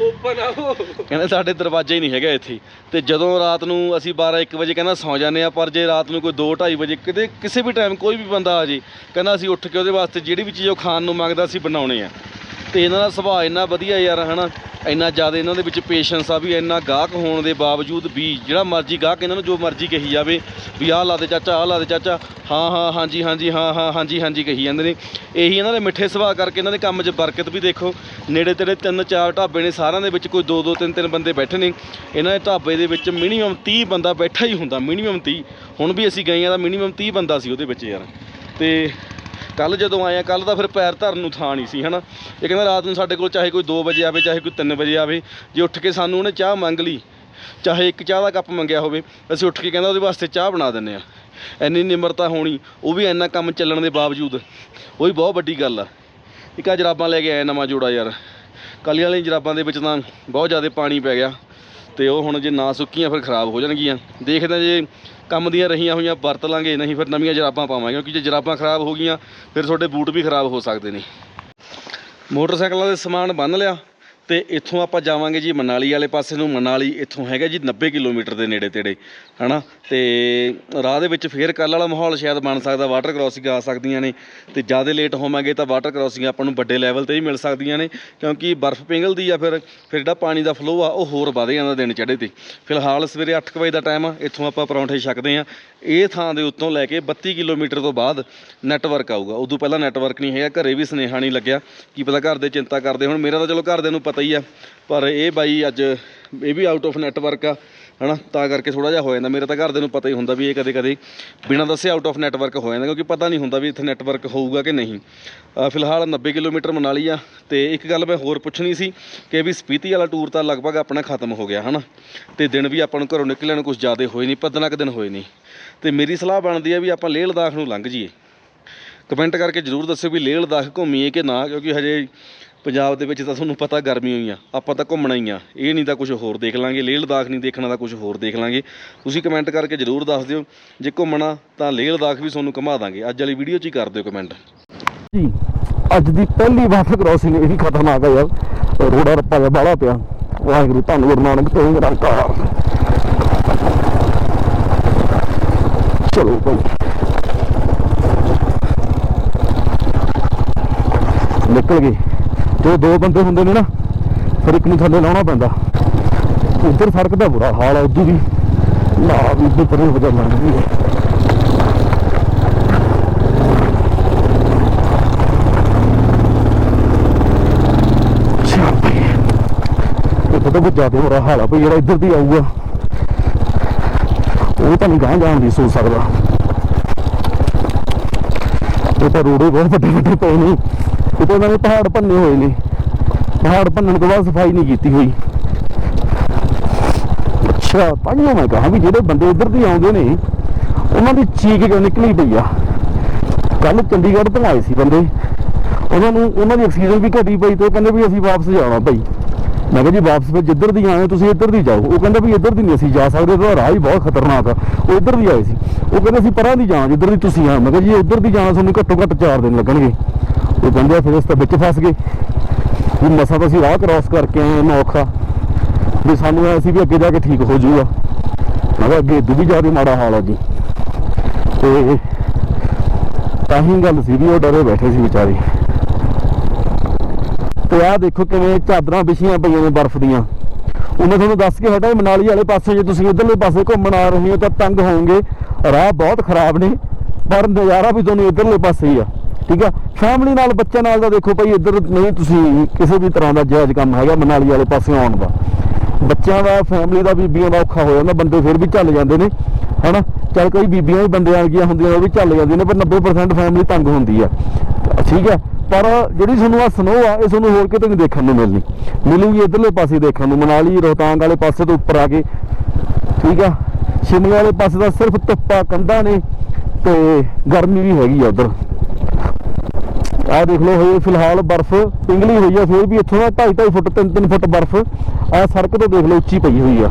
ਓਪਨ ਆ ਉਹ। ਕਹਿੰਦੇ ਸਾਡੇ ਦਰਵਾਜ਼ਾ ਹੀ ਨਹੀਂ ਹੈਗਾ ਇੱਥੇ। ਤੇ ਜਦੋਂ ਰਾਤ ਨੂੰ ਅਸੀਂ 12 1 ਵਜੇ ਕਹਿੰਦਾ ਸੌ ਜਾਂਦੇ ਆ ਪਰ ਜੇ ਰਾਤ ਨੂੰ ਕੋਈ 2 2:30 ਵਜੇ ਕਿਤੇ ਕਿਸੇ ਵੀ ਟਾਈਮ ਕੋਈ ਵੀ ਬੰਦਾ ਆ ਜੇ ਕਹਿੰਦਾ ਅਸੀਂ ਉੱਠ ਕੇ ਉਹਦੇ ਵਾਸਤੇ ਜਿਹੜੀ ਵੀ ਚੀਜ਼ ਉਹ ਖਾਣ ਨੂੰ ਮੰਗਦਾ ਅਸੀਂ ਬਣਾਉਣੇ ਆ। ਤੇ ਇਹਨਾਂ ਦਾ ਸੁਭਾਅ ਇੰਨਾ ਵਧੀਆ ਯਾਰ, ਹਨਾ? ਇੰਨਾ ਜ਼ਿਆਦਾ ਇਹਨਾਂ ਦੇ ਵਿੱਚ ਪੇਸ਼ੈਂਸ ਆ ਵੀ ਇੰਨਾ ਗਾਹਕ ਹੋਣ ਦੇ ਬਾਵਜੂਦ ਵੀ ਜਿਹੜਾ ਮਰਜ਼ੀ ਗਾਹਕ ਇਹਨਾਂ ਨੂੰ ਜੋ ਮਰਜ਼ੀ ਕਹੀ ਜਾਵੇ ਵੀ ਆਹ ਲਾ ਦੇ ਚਾਚਾ, ਆਹ ਲਾ ਦੇ ਚਾਚਾ। ਹਾਂ ਹਾਂ, ਹਾਂਜੀ ਹਾਂਜੀ, ਹਾਂ ਹਾਂ, ਹਾਂਜੀ ਹਾਂਜੀ ਕਹੀ ਜਾਂਦੇ ਨੇ। ਇਹੀ ਇਹਨਾਂ ਦੇ ਮਿੱਠੇ ਸੁਭਾਅ ਕਰਕੇ ਇਹਨਾਂ ਦੇ ਕੰਮ 'ਚ ਬਰਕਤ ਵੀ ਦੇਖੋ। ਨੇੜੇ ਤੇੜੇ ਤਿੰਨ, ਚਾਰ ਢਾਬੇ ਨੇ, ਸਾਰਿਆਂ ਦੇ ਵਿੱਚ ਕੋਈ ਦੋ ਦੋ, ਤਿੰਨ ਤਿੰਨ ਬੰਦੇ ਬੈਠੇ ਨੇ। ਇਹਨਾਂ ਦੇ ਢਾਬੇ ਦੇ ਵਿੱਚ ਮਿਨੀਮਮ 30 ਬੰਦਾ ਬੈਠਾ ਹੀ ਹੁੰਦਾ ਮਿਨੀਮਮ 30 ਹੁਣ ਵੀ ਅਸੀਂ ਗਏ ਆ ਤਾਂ ਮਿਨੀਮਮ 30 ਬੰਦਾ ਸੀ ਉਹਦੇ ਵਿੱਚ ਯਾਰ। ਤੇ ਕੱਲ ਜਦੋਂ ਆਏ ਆ ਕੱਲ ਤਾਂ ਫਿਰ ਪੈਰ ਧਰਨ ਨੂੰ ਥਾਂ ਨਹੀਂ ਸੀ, ਹਨਾ? ਇਹ ਕਹਿੰਦਾ ਰਾਤ ਨੂੰ ਸਾਡੇ ਕੋਲ ਚਾਹੇ ਕੋਈ 2 ਵਜੇ ਆਵੇ, ਚਾਹੇ ਕੋਈ 3 ਵਜੇ ਆਵੇ, ਜੇ ਉੱਠ ਕੇ ਸਾਨੂੰ ਉਹਨੇ ਚਾਹ ਮੰਗ ਲਈ, ਚਾਹੇ ਇੱਕ ਚਾਹ ਦਾ ਕੱਪ ਮੰਗਿਆ ਹੋਵੇ, ਅਸੀਂ ਉੱਠ ਕੇ ਕਹਿੰਦਾ ਉਹਦੇ ਵਾਸਤੇ ਚਾਹ ਬਣਾ ਦਿੰਨੇ ਆ। ਇੰਨੀ ਨਿਮਰਤਾ ਹੋਣੀ, ਉਹ ਵੀ ਇੰਨਾ ਕੰਮ ਚੱਲਣ ਦੇ ਬਾਵਜੂਦ, ਉਹ ਵੀ ਬਹੁਤ ਵੱਡੀ ਗੱਲ ਆ। ਇੱਕ ਆ ਜਰਾਬਾਂ ਲੈ ਕੇ ਆਇਆ ਨਵਾਂ ਜੋੜਾ ਯਾਰ। ਕਾਲੀ ਵਾਲੀਆਂ ਜਰਾਬਾਂ ਦੇ ਵਿੱਚ ਤਾਂ ਬਹੁਤ ਜ਼ਿਆਦਾ ਪਾਣੀ ਪੈ ਗਿਆ, ਤੇ ਉਹ ਹੁਣ ਜੇ ਨਾ ਸੁੱਕੀਆਂ ਫਿਰ ਖਰਾਬ ਹੋ ਜਾਣਗੀਆਂ। ਦੇਖਦੇ ਹਾਂ ਜੇ ਕੰਮ ਦੀਆਂ ਰਹੀਆਂ ਹੋਈਆਂ ਵਰਤ ਲਾਂਗੇ, ਨਹੀਂ ਫਿਰ ਨਵੀਆਂ ਜਰਾਬਾਂ ਪਾਵਾਂਗੇ, ਕਿਉਂਕਿ ਜੇ ਜਰਾਬਾਂ ਖਰਾਬ ਹੋ ਗਈਆਂ, ਫਿਰ ਤੁਹਾਡੇ ਬੂਟ ਵੀ ਖਰਾਬ ਹੋ ਸਕਦੇ ਨੇ। ਮੋਟਰਸਾਈਕਲਾਂ ਦੇ ਸਮਾਨ ਬੰਨ ਲਿਆ। ਤੇ ਇੱਥੋਂ ਆਪਾਂ ਜਾਵਾਂਗੇ ਜੀ ਮਨਾਲੀ ਵਾਲੇ ਪਾਸੇ ਨੂੰ। ਮਨਾਲੀ ਇੱਥੋਂ ਹੈਗਾ ਜੀ 90 ਕਿਲੋਮੀਟਰ ਦੇ ਨੇੜੇ ਤੇੜੇ, ਹਨਾ? ਤੇ ਰਾਹ ਦੇ ਵਿੱਚ ਫੇਰ ਕੱਲ ਵਾਲਾ ਮਾਹੌਲ ਸ਼ਾਇਦ ਬਣ ਸਕਦਾ ਵਾਟਰ ਕ੍ਰਾਸਿੰਗ ਆ ਸਕਦੀਆਂ ਨੇ। ਤੇ ਜ਼ਿਆਦਾ ਲੇਟ ਹੋਵਾਂਗੇ ਤਾਂ ਵਾਟਰ ਕ੍ਰਾਸਿੰਗ ਆਪਾਂ ਨੂੰ ਵੱਡੇ ਲੈਵਲ ਤੇ ਹੀ ਮਿਲ ਸਕਦੀਆਂ ਨੇ, ਕਿਉਂਕਿ ਬਰਫ਼ ਪਿਘਲਦੀ ਆ ਫਿਰ ਫਿਰ ਜਿਹੜਾ ਪਾਣੀ ਦਾ ਫਲੋ ਆ, ਉਹ ਹੋਰ ਵਧ ਜਾਂਦਾ ਦਿਨ ਚੜ੍ਹੇ ਤੇ। ਫਿਲਹਾਲ ਸਵੇਰੇ 8 ਕੁ ਵਜੇ ਦਾ ਟਾਈਮ ਆ, ਇੱਥੋਂ ਆਪਾਂ ਪਰੌਂਠੇ ਛਕਦੇ ਆ। ਇਹ ਥਾਂ ਦੇ ਉੱਤੋਂ ਲੈ ਕੇ 32 ਕਿਲੋਮੀਟਰ ਤੋਂ ਬਾਅਦ ਨੈਟਵਰਕ ਆਊਗਾ। ਉਦੋਂ ਪਹਿਲਾਂ ਨੈਟਵਰਕ ਨਹੀਂ ਹੈਗਾ, ਘਰੇ ਵੀ ਸੁਨੇਹਾ ਨਹੀਂ ਲੱਗਿਆ। ਕੀ ਪਤਾ ਘਰ ਦੇ ਚਿੰਤਾ ਕਰਦੇ ਹੁਣ। ਮੇਰਾ ਤਾਂ ਚਲੋ ਘਰਦਿਆਂ ਨੂੰ ਪਤਾ ਹੀ ਆ, ਪਰ ਇਹ ਬਾਈ ਅੱਜ ਇਹ ਵੀ ਆਊਟ ਆਫ ਨੈਟਵਰਕ ਆ, ਹਨਾ? ਤਾਂ ਕਰਕੇ ਥੋੜਾ ਜਿਹਾ ਹੋ ਜਾਂਦਾ। ਮੇਰੇ ਤਾਂ ਘਰਦਿਆਂ ਨੂੰ ਪਤਾ ਹੀ ਹੁੰਦਾ ਵੀ ਇਹ ਕਦੇ ਕਦੇ ਬਿਨਾਂ ਦੱਸੇ ਆਊਟ ਆਫ ਨੈਟਵਰਕ ਹੋ ਜਾਂਦਾ, ਕਿਉਂਕਿ ਪਤਾ ਨਹੀਂ ਹੁੰਦਾ ਵੀ ਇੱਥੇ ਨੈਟਵਰਕ ਹੋਊਗਾ ਕਿ ਨਹੀਂ। ਫਿਲਹਾਲ 90 ਕਿਲੋਮੀਟਰ ਮਨਾਲੀ ਆ, ਤੇ ਇੱਕ ਗੱਲ ਮੈਂ ਹੋਰ ਪੁੱਛਣੀ ਸੀ ਕਿ ਵੀ ਸਪੀਤੀ ਵਾਲਾ ਟੂਰ ਤਾਂ ਲਗਭਗ ਆਪਣਾ ਖਤਮ ਹੋ ਗਿਆ, ਹਨਾ? ਤੇ ਦਿਨ ਵੀ ਆਪਾਂ ਨੂੰ ਘਰੋਂ ਨਿਕਲਣ ਨੂੰ ਕੁਝ ਜ਼ਿਆਦਾ ਹੋਏ ਨਹੀਂ ਪੱਦਨਾ ਕੁ ਦਿਨ ਹੋਏ ਨਹੀਂ। ਤੇ ਮੇਰੀ ਸਲਾਹ ਬਣਦੀ ਆ ਵੀ ਆਪਾਂ ਲੇਹ ਲਦਾਖ ਨੂੰ ਲੰਘ ਜਾਈਏ। ਕਮੈਂਟ ਕਰਕੇ ਜਰੂਰ ਦੱਸਿਓ ਵੀ ਲੇਹ ਲਦਾਖ ਘੁੰਮੀਏ ਕਿ ਨਾ, ਕਿਉਂਕਿ ਹਜੇ ਪੰਜਾਬ ਦੇ ਵਿੱਚ ਤਾਂ ਤੁਹਾਨੂੰ ਪਤਾ ਗਰਮੀ ਹੋਈ ਆ, ਆਪਾਂ ਤਾਂ ਘੁੰਮਣਾ ਹੀ ਆ। ਇਹ ਨਹੀਂ ਤਾਂ ਕੁਝ ਹੋਰ ਦੇਖ ਲਾਂਗੇ, ਲੇਹ ਲਦਾਖ ਨਹੀਂ ਦੇਖਣਾ ਤਾਂ ਕੁਝ ਹੋਰ ਦੇਖ ਲਾਂਗੇ। ਤੁਸੀਂ ਕਮੈਂਟ ਕਰਕੇ ਜਰੂਰ ਦੱਸ ਦਿਓ, ਜੇ ਘੁੰਮਣਾ ਤਾਂ ਲੇਹ ਲਦਾਖ ਵੀ ਤੁਹਾਨੂੰ ਘੁਮਾ ਦਾਂਗੇ। ਅੱਜ ਵਾਲੀ ਵੀਡੀਓ 'ਚ ਹੀ ਕਰ ਦਿਓ ਕਮੈਂਟ ਜੀ, ਅੱਜ ਦੀ ਪਹਿਲੀ ਵਾਟਰ ਕ੍ਰਾਸਿੰਗ ਇਹ ਵੀ ਖਤਰਨਾਕ ਆ ਯਾਰ। ਰੋੜਾ ਰੱਪਾ ਦਾ ਬਾਲਾ ਪਿਆ। ਵਾਹਿਗੁਰੂ ਧੰਨ ਗੁਰੂ ਨਾਨਕ ਦੇਵ ਨਿਰੰਕਾਰ ਚਲੋ ਭਾਈ। ਨਿਕਲ ਗਏ। ਜੋ ਦੋ ਬੰਦੇ ਹੁੰਦੇ ਨੇ ਨਾ, ਫਿਰ ਇੱਕ ਨੂੰ ਥੱਲੇ ਲਾਉਣਾ ਪੈਂਦਾ। ਉਧਰ ਸੜਕ ਦਾ ਬੁਰਾ ਹਾਲ ਆ ਉਦੋਂ ਵੀ। ਨਾ ਵੀ ਵੀ ਪਰੇ ਹੋ ਜਾ ਲੰਘਦੀ ਹੈ ਤਾਂ ਬਹੁਤ ਜ਼ਿਆਦਾ ਹੋ ਰਿਹਾ ਹਾਲ ਆ ਭਈ ਜਿਹੜਾ ਇੱਧਰ ਦੀ ਆਊਗਾ। ਉਹ ਤਾਂ ਨਹੀਂ ਗਾਂ ਜਾਣ ਦੀ ਸੋਚ ਸਕਦਾ। ਇਹ ਤਾਂ ਰੋੜੇ ਬਹੁਤ ਵੱਡੇ ਵੱਡੇ ਪਏ ਨੇ। ਇਹ ਉਹਨਾਂ ਨੇ ਪਹਾੜ ਭੰਨੇ ਹੋਏ ਨੇ। ਪਹਾੜ ਭੰਨਣ ਤੋਂ ਬਾਅਦ ਸਫ਼ਾਈ ਨਹੀਂ ਕੀਤੀ ਹੋਈ। ਅੱਛਾ, ਤਾਂਹੀਓ ਮੈਂ ਕਹਾਂ ਵੀ ਜਿਹੜੇ ਬੰਦੇ ਇੱਧਰ ਦੀ ਆਉਂਦੇ ਨੇ, ਉਹਨਾਂ ਦੀ ਚੀਕ ਕਿਉਂ ਨਿਕਲੀ ਪਈ ਆ? ਕੱਲ ਚੰਡੀਗੜ੍ਹ ਤੋਂ ਆਏ ਸੀ ਬੰਦੇ। ਉਹਨਾਂ ਨੂੰ, ਉਹਨਾਂ ਦੀ ਆਕਸੀਜਨ ਵੀ ਘਟੀ ਪਈ ਤੇ ਕਹਿੰਦੇ ਵੀ ਅਸੀਂ ਵਾਪਸ ਜਾਣਾ ਭਾਈ। ਮੈਂ ਕਿਹਾ ਜੀ, ਵਾਪਸ ਫਿਰ ਜਿੱਧਰ ਦੀ ਆਏ ਤੁਸੀਂ ਇੱਧਰ ਦੀ ਜਾਓ। ਉਹ ਕਹਿੰਦਾ ਵੀ ਇੱਧਰ ਦੀ ਨਹੀਂ ਅਸੀਂ ਜਾ ਸਕਦੇ, ਉਹਦਾ ਰਾਹ ਹੀ ਬਹੁਤ ਖਤਰਨਾਕ ਆ। ਉਹ ਇੱਧਰ ਦੀ ਆਏ ਸੀ। ਉਹ ਕਹਿੰਦੇ ਅਸੀਂ ਪਰਾਂ ਦੀ ਜਾਣਾ, ਜਿੱਧਰ ਦੀ ਤੁਸੀਂ ਆ। ਮੈਂ ਕਿਹਾ ਜੀ, ਉੱਧਰ ਦੀ ਜਾਣਾ ਤੁਹਾਨੂੰ ਘੱਟੋ ਘੱਟ 4 ਦਿਨ ਲੱਗਣਗੇ। ਉਹ ਕਹਿੰਦੇ ਫਿਰ ਇਸ ਤਾਂ ਵਿੱਚ ਫਸ ਗਏ। ਵੀ ਮਸਾਂ ਤਾਂ ਅਸੀਂ ਰਾਹ ਕ੍ਰਾਸ ਕਰਕੇ ਆਏ ਇੰਨਾ ਔਖਾ। ਵੀ ਸਾਨੂੰ ਐ ਸੀ ਵੀ ਅੱਗੇ ਜਾ ਕੇ ਠੀਕ ਹੋ ਜਾਊਗਾ। ਮੈਂ ਕਿਹਾ ਅੱਗੇ ਇਦੋਂ ਵੀ ਜ਼ਿਆਦਾ ਮਾੜਾ ਹਾਲ ਆ ਜੀ ਤੇ ਤਾਂ ਹੀ ਗੱਲ ਸੀ ਵੀ ਉਹ ਡਰੇ ਬੈਠੇ ਸੀ ਵਿਚਾਰੇ। ਤੇ ਆਹ ਦੇਖੋ ਕਿਵੇਂ ਚਾਦਰਾਂ ਵਿਛੀਆਂ ਪਈਆਂ ਨੇ ਬਰਫ਼ ਦੀਆਂ। ਉਹਨੇ ਤੁਹਾਨੂੰ ਦੱਸ ਕੇ ਹਟਾ ਮਨਾਲੀ ਵਾਲੇ ਪਾਸੇ ਜੇ ਤੁਸੀਂ ਇਧਰਲੇ ਪਾਸੇ ਘੁੰਮਣ ਆ ਰਹੇ ਹੋ ਤਾਂ ਤੰਗ ਹੋਵੋਗੇ। ਰਾਹ ਬਹੁਤ ਖਰਾਬ ਨੇ, ਪਰ ਨਜ਼ਾਰਾ ਵੀ ਤੁਹਾਨੂੰ ਇਧਰਲੇ ਪਾਸੇ ਹੀ ਆ। ਠੀਕ ਆ ਫੈਮਿਲੀ ਨਾਲ, ਬੱਚਿਆਂ ਨਾਲ ਤਾਂ ਦੇਖੋ ਭਾਈ ਇੱਧਰ ਨਹੀਂ ਤੁਸੀਂ ਕਿਸੇ ਵੀ ਤਰ੍ਹਾਂ ਦਾ ਜਾਇਜ਼ ਕੰਮ ਹੈਗਾ, ਮਨਾਲੀ ਵਾਲੇ ਪਾਸੇ ਆਉਣ ਦਾ। ਬੱਚਿਆਂ ਦਾ ਫੈਮਿਲੀ ਦਾ, ਬੀਬੀਆਂ ਦਾ ਔਖਾ ਹੋ ਜਾਂਦਾ, ਬੰਦੇ ਫਿਰ ਵੀ ਚੱਲ ਜਾਂਦੇ ਨੇ, ਹਨਾ? ਚੱਲ ਕੋਈ ਬੀਬੀਆਂ ਵੀ ਬੰਦੇ ਆ ਗਈਆਂ ਹੁੰਦੀਆਂ, ਉਹ ਵੀ ਚੱਲ ਜਾਂਦੀਆਂ ਨੇ, ਪਰ 90% ਫੈਮਿਲੀ ਤੰਗ ਹੁੰਦੀ ਆ। ਠੀਕ ਹੈ? ਪਰ ਜਿਹੜੀ ਤੁਹਾਨੂੰ ਆ ਸਨੋ ਆ, ਇਹ ਤੁਹਾਨੂੰ ਹੋਰ ਕਿਤੇ ਨਹੀਂ ਦੇਖਣ ਨੂੰ ਮਿਲਣੀ। ਮਿਲੂਗੀ ਇਧਰਲੇ ਪਾਸੇ ਦੇਖਣ ਨੂੰ, ਮਨਾਲੀ, ਰੋਹਤਾਂਗ ਵਾਲੇ ਪਾਸੇ ਤੋਂ ਉੱਪਰ ਆ ਕੇ। ਠੀਕ ਆ ਸ਼ਿਮਲੇ ਵਾਲੇ ਪਾਸੇ ਦਾ ਸਿਰਫ ਧੁੱਪਾ ਕੰਧਾਂ ਨੇ, ਤੇ ਗਰਮੀ ਵੀ ਹੈਗੀ ਆ ਉਧਰ। ਆਹ ਦੇਖ ਲਓ ਹਜੇ ਫਿਲਹਾਲ ਬਰਫ਼ ਪਿੰਗਲੀ ਹੋਈ ਆ, ਫਿਰ ਵੀ ਇੱਥੋਂ ਦਾ 2.5 2.5 ਫੁੱਟ 3 3 ਫੁੱਟ ਬਰਫ਼, ਆਹ ਸੜਕ ਤੋਂ ਦੇਖ ਲਓ, ਉੱਚੀ ਪਈ ਹੋਈ ਆ।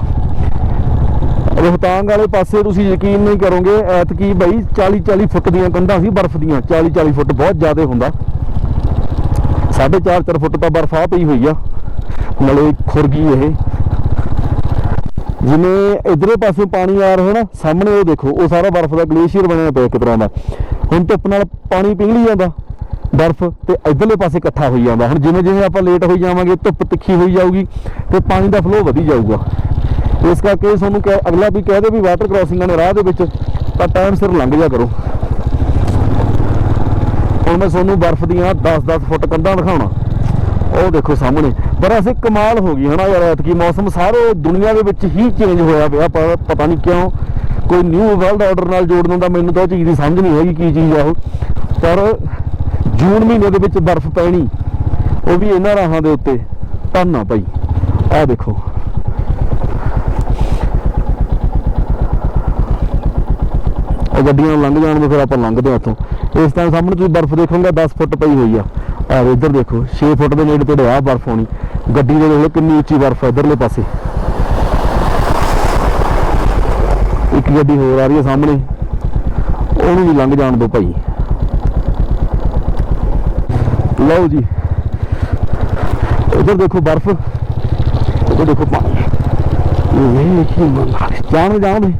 ਰੋਹਤਾਂਗ ਵਾਲੇ ਪਾਸੇ ਤੁਸੀਂ ਯਕੀਨ ਨਹੀਂ ਕਰੋਗੇ, ਐਤਕੀ ਬਈ 40 40 ਫੁੱਟ ਦੀਆਂ ਕੰਧਾਂ ਸੀ ਬਰਫ਼ ਦੀਆਂ 40 40 ਫੁੱਟ ਬਹੁਤ ਜ਼ਿਆਦਾ ਹੁੰਦਾ। 4.5 4 ਫੁੱਟ ਤਾਂ ਬਰਫ਼ ਆ ਪਈ ਹੋਈ ਆ, ਨਾਲੇ ਖੁਰਗੀ ਇਹ। ਜਿਵੇਂ ਇਧਰੇ ਪਾਸੇ ਪਾਣੀ ਆ ਰਿਹਾ ਨਾ, ਸਾਹਮਣੇ ਉਹ ਦੇਖੋ, ਉਹ ਸਾਰਾ ਬਰਫ਼ ਦਾ ਗਲੇਸ਼ੀਅਰ ਬਣਿਆ ਪਿਆ ਇੱਕ ਤਰ੍ਹਾਂ ਦਾ। ਹੁਣ ਧੁੱਪ ਨਾਲ ਪਾਣੀ ਪਿਘਲੀ ਜਾਂਦਾ। ਬਰਫ਼ ਤੇ ਇਧਰਲੇ ਪਾਸੇ ਇਕੱਠਾ ਹੋਈ ਜਾਂਦਾ। ਹੁਣ ਜਿਵੇਂ ਜਿਵੇਂ ਆਪਾਂ ਲੇਟ ਹੋਈ ਜਾਵਾਂਗੇ, ਧੁੱਪ ਤਿੱਖੀ ਹੋਈ ਜਾਊਗੀ ਤੇ ਪਾਣੀ ਦਾ ਫਲੋ ਵਧੀ ਜਾਊਗਾ। ਇਸ ਕਰਕੇ ਤੁਹਾਨੂੰ ਕਹਿ ਅਗਲਾ ਵੀ ਕਹਿ ਦੇ ਵੀ ਵਾਟਰ ਕ੍ਰਾਸਿੰਗਾਂ ਨੇ ਰਾਹ ਦੇ ਵਿੱਚ ਤਾਂ ਟਾਈਮ ਸਿਰ ਲੰਘ ਜਾ ਕਰੋ। ਹੁਣ ਮੈਂ ਤੁਹਾਨੂੰ ਬਰਫ਼ ਦੀਆਂ 10-10 ਫੁੱਟ ਕੰਧਾਂ ਦਿਖਾਉਣਾ। ਉਹ ਦੇਖੋ ਸਾਹਮਣੇ। ਪਰ ਅਸੀਂ ਕਮਾਲ ਹੋ ਗਈ ਹਨਾ ਯਾਰ, ਐਤਕੀ ਮੌਸਮ ਸਾਰੇ ਦੁਨੀਆ ਦੇ ਵਿੱਚ ਹੀ ਚੇਂਜ ਹੋਇਆ ਪਿਆ। ਪ- ਪਤਾ ਨਹੀਂ ਕਿਉਂ ਕੋਈ ਨਿਊ ਵਰਲਡ ਆਰਡਰ ਨਾਲ ਜੋੜ ਦਿੰਦਾ ਮੈਨੂੰ ਤਾਂ ਉਹ ਚੀਜ਼ ਦੀ ਸਮਝ ਨਹੀਂ ਹੈਗੀ ਕੀ ਚੀਜ਼ ਆ ਉਹ। ਪਰ ਜੂਨ ਮਹੀਨੇ ਦੇ ਵਿੱਚ ਬਰਫ਼ ਪੈਣੀ, ਉਹ ਵੀ ਇਹਨਾਂ ਰਾਹਾਂ ਦੇ ਉੱਤੇ। ਧੰਨਾ ਭਾਈ। ਆਹ ਦੇਖੋ। ਉਹ ਗੱਡੀਆਂ ਨੂੰ ਲੰਘ ਜਾਣ ਦੇ ਫਿਰ ਆਪਾਂ ਲੰਘਦੇ ਹਾਂ ਇੱਥੋਂ ਇਸ ਟਾਈਮ ਸਾਹਮਣੇ ਤੁਸੀਂ ਬਰਫ਼ ਦੇਖੋਗੇ 10 ਫੁੱਟ ਪਈ ਹੋਈ ਆ। ਆ ਇੱਧਰ ਦੇਖੋ 6 ਫੁੱਟ ਦੇ ਨੇੜੇ ਤੇੜੇ ਆ ਬਰਫ਼ ਹੋਣੀ। ਗੱਡੀ ਦੇ ਦੇਖ ਲਓ ਕਿੰਨੀ ਉੱਚੀ ਬਰਫ਼ ਹੈ ਇੱਧਰਲੇ ਪਾਸੇ। ਇੱਕ ਗੱਡੀ ਹੋਰ ਆ ਰਹੀ ਹੈ ਸਾਹਮਣੇ। ਉਹਨੂੰ ਵੀ ਲੰਘ ਜਾਣ ਦਿਓ ਭਾਈ। ਲਓ ਜੀ। ਉਧਰ ਦੇਖੋ ਬਰਫ਼। ਇੱਧਰ ਦੇਖੋ ਪਾਣੀ। ਇਹ ਕੀ ਮੰਗਾ। ਜਾਣ ਜਾਣ ਦੇ।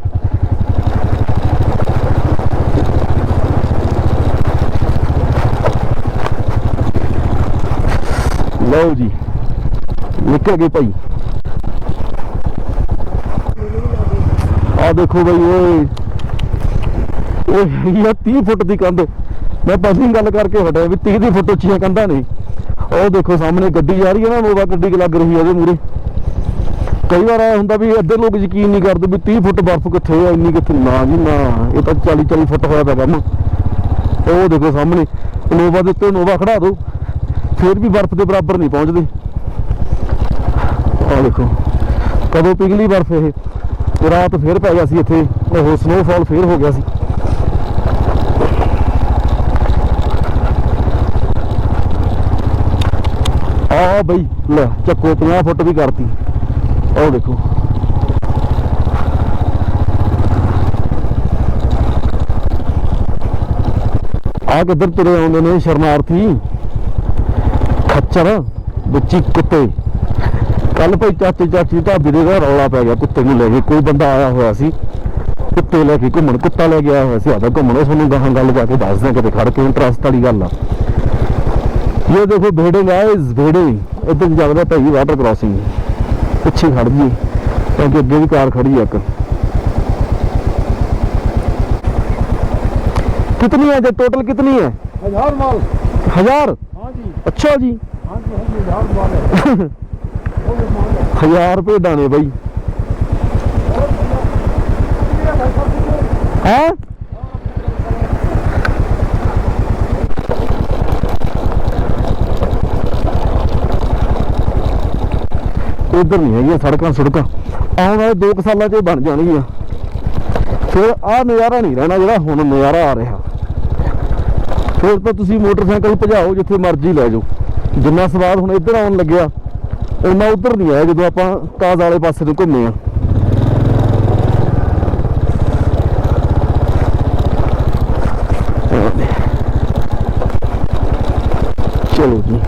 ਲਓ ਜੀ। ਨਿਕਲ ਗਏ ਭਾਈ। ਆ ਦੇਖੋ ਬਈ ਓਏ। ਓਏ ਇਹ 30 ਫੁੱਟ ਦੀ ਕੰਧ। ਮੈਂ ਪਹਿਲੀ ਗੱਲ ਕਰਕੇ ਹਟਿਆ ਵੀ 30 ਦੀ ਫੁੱਟ ਉੱਚੀਆਂ ਕੰਧਾਂ ਨੇ ਉਹ ਦੇਖੋ ਸਾਹਮਣੇ ਗੱਡੀ ਜਾ ਰਹੀ ਹੈ ਨਾ ਨੋਵਾ ਗੱਡੀ ਲੱਗ ਰਹੀ ਹੈ ਉਹਦੇ ਮੂਰੇ ਕਈ ਵਾਰ ਆਇਆ ਹੁੰਦਾ ਵੀ ਇੱਧਰ ਲੋਕ ਯਕੀਨ ਨਹੀਂ ਕਰਦੇ ਵੀ 30 ਫੁੱਟ ਬਰਫ਼ ਕਿੱਥੇ ਆ, ਇੰਨੀ ਕਿੱਥੇ ਨਾ ਜੀ, ਨਾ। ਇਹ ਤਾਂ 40 40 ਫੁੱਟ ਹੋਇਆ ਪਿਆ ਕੰਮ ਉਹ ਦੇਖੋ ਸਾਹਮਣੇ ਨੋਵਾ ਦੇ ਉੱਤੇ ਨੋਵਾ ਖੜਾ ਦੋ। ਫਿਰ ਵੀ ਬਰਫ਼ ਦੇ ਬਰਾਬਰ ਨਹੀਂ ਪਹੁੰਚਦੇ। ਆਹ ਦੇਖੋ, ਕਦੋਂ ਪਿਘਲੀ ਬਰਫ਼ ਇਹ। ਰਾਤ ਫੇਰ ਪੈ ਗਿਆ ਸੀ ਇੱਥੇ, ਉਹ ਸਨੋਫਾਲ ਫੇਰ ਹੋ ਗਿਆ ਸੀ। ਆ ਬਈ, ਲੈ, ਚੱਕੋ 50 ਫੁੱਟ ਵੀ ਕਰਤੀ। ਉਹ ਦੇਖੋ। ਆ ਕਿੱਧਰ ਤੁਰੇ ਆਉਂਦੇ ਨੇ, ਸ਼ਰਨਾਰਥੀ? ਖੱਚਰ ਬੱਚੀ ਕੁੱਤੇ। ਕੱਲ ਭਾਈ ਚਾਚੇ ਚਾਚੀ ਢਾਬੇ ਦੇ ਘਰ ਰੌਲਾ ਪੈ ਗਿਆ, ਕੁੱਤੇ ਨੂੰ ਲੈ ਕੇ। ਕੋਈ ਬੰਦਾ ਆਇਆ ਹੋਇਆ ਸੀ। ਕੁੱਤੇ ਲੈ ਕੇ ਘੁੰਮਣ, ਕੁੱਤਾ ਲੈ ਕੇ ਆਇਆ ਹੋਇਆ ਸੀ। ਆਦਾ ਘੁੰਮਣ ਉਹ ਤੁਹਾਨੂੰ ਗਾਹਾਂ ਗੱਲ ਜਾ ਕੇ ਦੱਸਦੇ ਕਿਤੇ ਖੜ ਕੇ ਇੰਟਰਸਟ ਵਾਲੀ ਗੱਲ ਆ। ये देखो भेड़िंग है इस भेड़िंग इधर जा रहा भाई वाटर क्रॉसिंग ਪਿੱਛੇ ਖੜ ਜੀ ਕਿਉਂਕਿ ਅੱਗੇ ਵੀ ਕਾਰ ਖੜੀ ਆ ਇੱਕ कितनी है जो टोटल कितनी है हजार माल हजार हाँ जी अच्छा जी हाँ जी हजार माल है हजार रुपये दाने भाई हैं ਉਧਰ ਨਹੀਂ ਹੈਗੀਆਂ ਸੜਕਾਂ ਸੜਕਾਂ। ਆਉਣ ਵਾਲੇ 2 ਸਾਲਾਂ 'ਚ ਇਹ ਬਣ ਜਾਣਗੀਆਂ। ਫਿਰ ਆਹ ਨਜ਼ਾਰਾ ਨਹੀਂ ਰਹਿਣਾ ਜਿਹੜਾ ਹੁਣ ਨਜ਼ਾਰਾ ਆ ਰਿਹਾ। ਫਿਰ ਤਾਂ ਤੁਸੀਂ ਮੋਟਰਸਾਈਕਲ ਭਜਾਓ, ਜਿੱਥੇ ਮਰਜ਼ੀ ਲੈ ਜਾਓ। ਜਿੰਨਾ ਸਵਾਦ ਹੁਣ ਇੱਧਰ ਆਉਣ ਲੱਗਿਆ ਉਹਨਾਂ ਉੱਧਰ ਨਹੀਂ ਆਇਆ ਜਦੋਂ ਆਪਾਂ ਕਾਜ਼ ਵਾਲੇ ਪਾਸੇ ਤੋਂ ਘੁੰਮੇ ਆ ਚਲੋ ਜੀ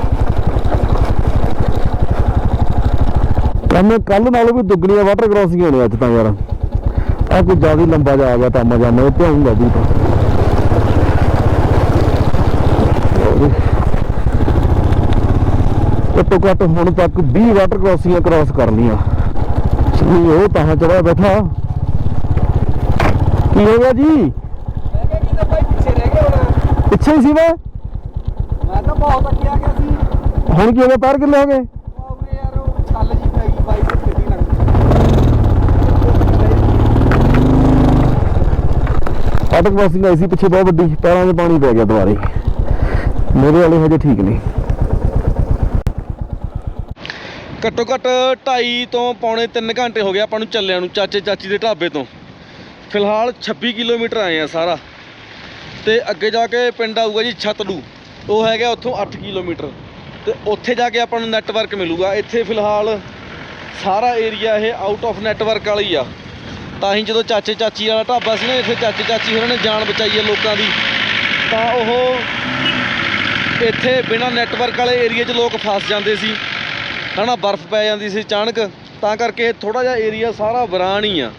ਕੰਮ ਕੱਲ ਨਾਲੋਂ ਵੀ ਦੁੱਗਣੀਆਂ ਵਾਟਰ ਕ੍ਰਾਸਿੰਗਾਂ ਨੇ ਅੱਜ ਤਾਂ ਯਾਰ। ਆ ਕੋਈ ਜ਼ਿਆਦਾ ਲੰਬਾ ਜਾ ਆ ਗਿਆ ਤਾਂ ਮਜ਼ਾ ਮੈਂ ਧਿਆਉਂਗਾ ਜੀ ਤਾਂ। ਘੱਟੋ ਘੱਟ ਹੁਣ ਤੱਕ 20 ਵਾਟਰ ਕ੍ਰਾਸਿੰਗਾਂ ਕ੍ਰਾਸ ਕਰ ਲੀਆਂ ਜੀ ਉਹ ਤਾਂ ਚੜਾ ਬੈਠਾ। ਕੀ ਹੋ ਗਿਆ ਜੀ? ਪਿੱਛੇ ਸੀ ਮੈਂ। ਮੈਂ ਤਾਂ ਬਹੁਤ ਅੱਗੇ ਆ ਗਿਆ ਸੀ। ਹੁਣ ਕੀ ਹੋ ਗਿਆ? ਪੈਰ ਕਿੱਲੇ ਹੋ ਗਏ ਉਹ ਉਰੇ ਯਾਰ ਉਹ ਛੱਲ ਜੀ ਪੈ ਗਈ ਬਾਈਕ ਤੇ ਕਿੱਡੀ ਲੱਗ ਵਾਟਰ ਕ੍ਰਾਸਿੰਗ ਆਈ ਸੀ, ਪਿੱਛੇ ਬਹੁਤ ਵੱਡੀ ਪੈਰਾਂ 'ਚ ਪਾਣੀ ਪੈ ਗਿਆ ਦੁਬਾਰੇ। ਮੇਰੇ ਵਾਲੇ ਹਜੇ ਠੀਕ ਨਹੀਂ ਘੱਟੋ ਘੱਟ 2.5 ਤੋਂ ਪੌਣੇ 3 ਘੰਟੇ ਹੋ ਗਏ ਆਪਾਂ ਨੂੰ ਚੱਲਿਆਂ ਨੂੰ, ਚਾਚੇ ਚਾਚੀ ਦੇ ਢਾਬੇ ਤੋਂ। ਫਿਲਹਾਲ 26 ਕਿਲੋਮੀਟਰ ਆਏ ਆ ਸਾਰਾ। ਤੇ ਅੱਗੇ ਜਾ ਕੇ ਪਿੰਡ ਆਊਗਾ ਜੀ ਛਤੜੂ। ਉਹ ਹੈਗਾ ਉੱਥੋਂ 8 ਕਿਲੋਮੀਟਰ। ਤੇ ਉੱਥੇ ਜਾ ਕੇ ਆਪਾਂ ਨੂੰ ਨੈਟਵਰਕ ਮਿਲੂਗਾ। ਇੱਥੇ ਫਿਲਹਾਲ ਸਾਰਾ ਏਰੀਆ ਇਹ ਆਊਟ ਆਫ ਨੈਟਵਰਕ ਵਾਲੀ ਆ। ਤਾਂ ਹੀ ਜਦੋਂ ਚਾਚੇ ਚਾਚੀ ਵਾਲਾ ਢਾਬਾ ਸੀ ਨਾ, ਇੱਥੇ ਚਾਚੇ ਚਾਚੀ ਹੋਰਾਂ ਨੇ ਜਾਨ ਬਚਾਈ ਹੈ ਲੋਕਾਂ ਦੀ, ਤਾਂ ਉਹ ਇੱਥੇ ਬਿਨਾਂ ਨੈਟਵਰਕ ਵਾਲੇ ਏਰੀਆ 'ਚ ਲੋਕ ਫਸ ਜਾਂਦੇ ਸੀ, ਹਨਾ, ਬਰਫ਼ ਪੈ ਜਾਂਦੀ ਸੀ ਅਚਾਨਕ, ਤਾਂ ਕਰਕੇ ਥੋੜਾ ਜਿਹਾ ਏਰੀਆ ਸਾਰਾ ਵੀਰਾਨ ਹੀ ਆ।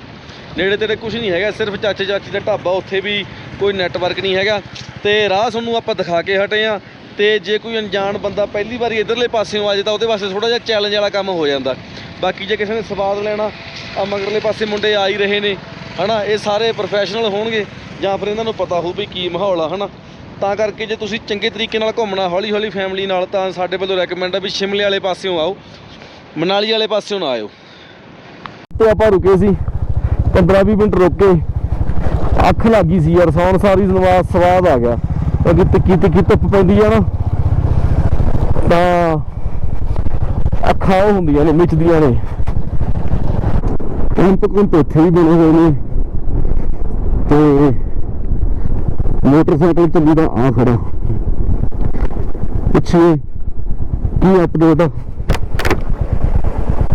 ਨੇੜੇ ਤੇੜੇ ਕੁਝ ਨਹੀਂ ਹੈਗਾ, ਸਿਰਫ ਚਾਚੇ ਚਾਚੀ ਦਾ ਢਾਬਾ, ਉੱਥੇ ਵੀ ਕੋਈ ਨੈਟਵਰਕ ਨਹੀਂ ਹੈਗਾ। ਤੇ ਰਾਹ ਤੁਹਾਨੂੰ ਆਪਾਂ ਦਿਖਾ ਕੇ ਹਟੇ ਆ। ਤੇ ਜੇ ਕੋਈ ਅਣਜਾਣ ਬੰਦਾ ਪਹਿਲੀ ਵਾਰੀ ਇਧਰਲੇ ਪਾਸਿਓਂ ਆ ਜੇ ਤਾਂ ਉਹਦੇ ਵਾਸਤੇ ਥੋੜਾ ਜਿਹਾ ਚੈਲੰਜ ਵਾਲਾ ਕੰਮ ਹੋ ਜਾਂਦਾ। ਬਾਕੀ ਜੇ ਕਿਸੇ ਨੇ ਸਵਾਦ ਲੈਣਾ ਆ ਮਗਰਲੇ ਪਾਸੇ ਮੁੰਡੇ ਆ ਹੀ ਰਹੇ ਨੇ, ਹਨਾ, ਇਹ ਸਾਰੇ ਪ੍ਰੋਫੈਸ਼ਨਲ ਹੋਣਗੇ, ਜਾਂ ਫਿਰ ਇਹਨਾਂ ਨੂੰ ਪਤਾ ਹੋਊ ਵੀ ਕੀ ਮਾਹੌਲ ਆ, ਹਨਾ। ਤਾਂ ਕਰਕੇ ਜੇ ਤੁਸੀਂ ਚੰਗੇ ਤਰੀਕੇ ਨਾਲ ਘੁੰਮਣਾ ਹੌਲੀ ਹੌਲੀ ਫੈਮਿਲੀ ਨਾਲ, ਤਾਂ ਸਾਡੇ ਵੱਲੋਂ ਰეკਮੈਂਡ ਆ ਵੀ ਸ਼ਿਮਲੇ ਵਾਲੇ ਪਾਸਿਓਂ ਆਓ, ਮਨਾਲੀ ਵਾਲੇ ਪਾਸਿਓਂ ਨਾ ਆਇਓ। ਤੇ ਆਪਾਂ ਰੁਕੇ ਸੀ 15-20 ਮਿੰਟ ਰੁਕ ਕੇ, ਅੱਖ ਲੱਗ ਗਈ ਸੀ ਯਾਰ, ਸੌਣ ਸਾਰੀ ਸਵਾਦ ਆ ਗਿਆ। ਕਿਉਂਕਿ ਤਿੱਕੀ ਤਿੱਕੀ ਧੁੱਪ ਪੈਂਦੀ ਆ ਨਾ ਤਾਂ ਅੱਖਾਂ ਉਹ ਹੁੰਦੀਆਂ ਨੇ ਮਿਚਦੀਆਂ ਨੇ। ਕੈਂਪ ਕੁੰਪ ਇੱਥੇ ਵੀ ਬਣੇ ਹੋਏ ਨੇ। ਤੇ ਮੋਟਰਸਾਈਕਲ ਚੱਲੀ ਦਾ ਆ ਖੜਾ। ਪਿੱਛੇ ਕੀ ਅਪਡੇਟ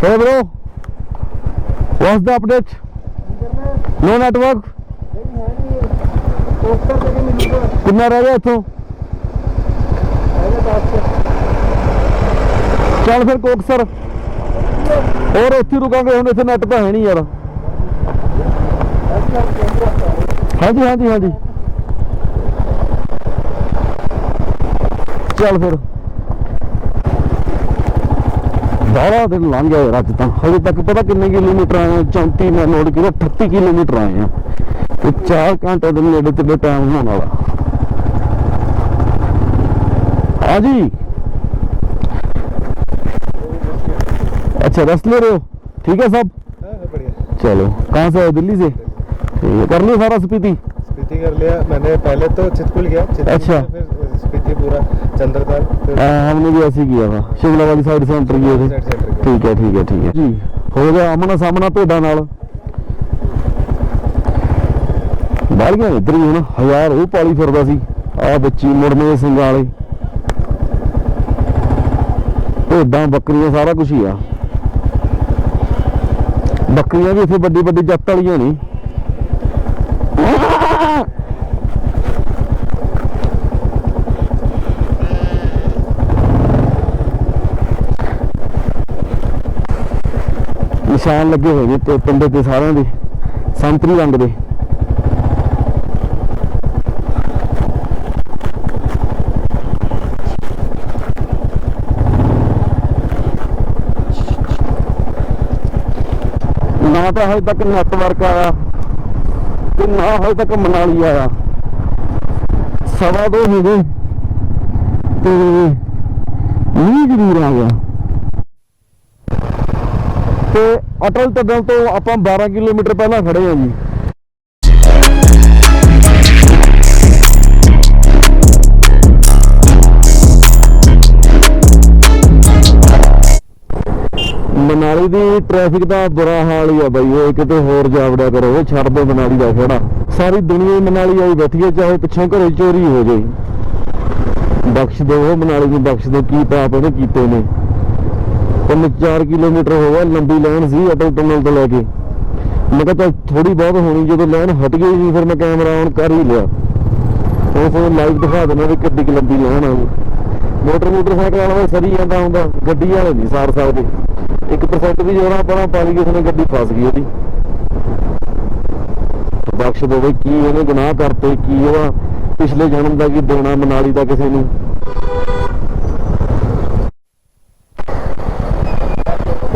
ਹੈ bro What's the update? No network? Poster ਤੇ ਨਹੀਂ। ਮਿਲੂਗਾ ਕਿੰਨਾ ਰਹਿ ਗਿਆ ਇੱਥੋਂ? ਚੱਲ ਫਿਰ ਕੋਕਸਰ ਹੋਰ ਇੱਥੇ ਰੁਕਾਂਗੇ, ਹੁਣ ਇੱਥੇ ਨੈਟ ਤਾਂ ਹੈ ਨਹੀਂ ਯਾਰ। ਹਾਂਜੀ ਹਾਂਜੀ ਹਾਂਜੀ। ਚੱਲ ਫਿਰ। सारा दिन लांग गया राजस्थान। अभी तक पता कितने किलोमीटर आए हैं? चौंती मैं नोट किया अठत्ती किलोमीटर आए हैं। तो चार घंटे के नेड़े तेड़े टाइम होने वाला। हाँ जी। अच्छा रस ले ठीक है सब? हाँ, हाँ, चलो कहाँ से हो? दिल्ली से? कर लिया सारा स्पीति? स्पीति कर लिया। मैंने पहले तो चितकुल गया। चितकुल अच्छा। से फिर स्पीति पूरा चंद्रताल फिर हाँ, हमने भी ऐसे ही किया था शिमला वाली साइड से एंटर किए थे साइड से enter किया। ठीक है ठीक है ठीक है जी ਹੋ ਗਿਆ ਆਮਣਾ ਸਾਹਮਣਾ ਭੇਡਾਂ ਨਾਲ ਬਾਲੀਆਂ ਇੱਧਰ ਹੀ ਹੁਣ ਹਜ਼ਾਰ ਉਹ ਪਾਲੀ ਫਿਰਦਾ ਸੀ ਆ ਬੱਚੀ ਮੁੜਨੇ ਸਿੰਘਾਂ ਵਾਲੇ ਭੇਡਾਂ ਬੱਕਰੀਆਂ ਸਾਰਾ ਕੁਝ ਹੀ ਆ ਬੱਕਰੀਆਂ ਵੀ ਇੱਥੇ ਵੱਡੀ ਵੱਡੀ ਜੱਤ ਵਾਲੀਆਂ ਨਹੀਂ ਨਿਸ਼ਾਨ ਲੱਗੇ ਹੋਏ ਨੇ ਤੇ ਪਿੰਡੇ ਤੇ ਸਾਰਿਆਂ ਦੇ, ਸੰਤਰੀ ਰੰਗ ਦੇ। ਨਾ ਤਾਂ ਹਜੇ ਤੱਕ ਨੈਟਵਰਕ ਆਇਆ ਤੇ ਨਾ ਹਜੇ ਤੱਕ ਮਨਾਲੀ ਆਇਆ। ਸਵਾ ਦੋ ਹੋ ਗਏ ਤੇ ਮੀਂਹ ਜ਼ਰੂਰ ਆ ਗਿਆ। ਤੇ ਅਟਲ ਟਨਲ ਤੋਂ ਆਪਾਂ 12 ਕਿਲੋਮੀਟਰ ਪਹਿਲਾਂ ਖੜੇ ਹਾਂ ਜੀ। ਮਨਾਲੀ ਦੀ ਟ੍ਰੈਫਿਕ ਦਾ ਬੁਰਾ ਹਾਲ ਹੀ ਆ ਬਾਈ, ਉਹ ਕਿਤੇ ਹੋਰ ਜਾ ਕਰੋ, ਉਹ ਛੱਡ ਦੋ ਮਨਾਲੀ ਦਾ ਖੜਾ। ਸਾਰੀ ਦੁਨੀਆ ਹੀ ਮਨਾਲੀ ਆਈ ਬੈਠੀ ਹੈ, ਚਾਹੇ ਪਿੱਛੋਂ ਘਰੇ ਚੋਰੀ ਹੋ ਜਾਏ। ਬਖਸ਼ ਦਿਓ, ਮਨਾਲੀ ਨੂੰ ਬਖਸ਼ ਦਿਓ, ਕੀ ਪਾਪ ਉਹਨੇ ਕੀਤੇ ਨੇ। ਤਿੰਨ 4 ਕਿਲੋਮੀਟਰ ਹੋ ਲੰਬੀ ਲਾਈਨ ਸੀ ਅਟਲ ਟਨਲ ਤੋਂ ਲੈ ਕੇ। ਮੈਂ ਕਿਹਾ ਥੋੜੀ ਬਹੁਤ ਹੋਣੀ, ਜਦੋਂ ਲਾਈਨ ਹਟ ਗਈ ਜੀ ਫਿਰ ਮੈਂ ਕੈਮਰਾ ਔਨ ਕਰ ਹੀ ਲਿਆ। ਉਹ ਫਿਰ ਲਾਈਵ ਦਿਖਾ ਦੇਣਾ ਵੀ ਕਿੱਡੀ ਲੰਬੀ ਲਾਈਨ ਆ ਮੋਟਰ ਮੋਟਰਸਾਈਕਲ ਵਾਲਾ ਸਰੀ ਜਾਂਦਾ ਹੁੰਦਾ, ਗੱਡੀ ਵਾਲੇ ਨਹੀਂ ਸਾਰ ਸਕਦੇ। 1% ਵੀ ਜੋਰਾਂ ਪਰਾਂ ਪਾ ਲਈ ਕਿਸੇ ਨੇ ਗੱਡੀ ਫਸ ਗਈ ਉਹਦੀ। ਬਖਸ਼ ਦੋ ਬਈ ਕੀ ਇਹਨੇ ਗੁਨਾਹ ਕਰਤੇ, ਕੀ ਉਹਦਾ ਪਿਛਲੇ ਜਨਮ ਦਾ ਕੀ ਦੇਣਾ, ਮਨਾਲੀ ਦਾ ਕਿਸੇ ਨੂੰ।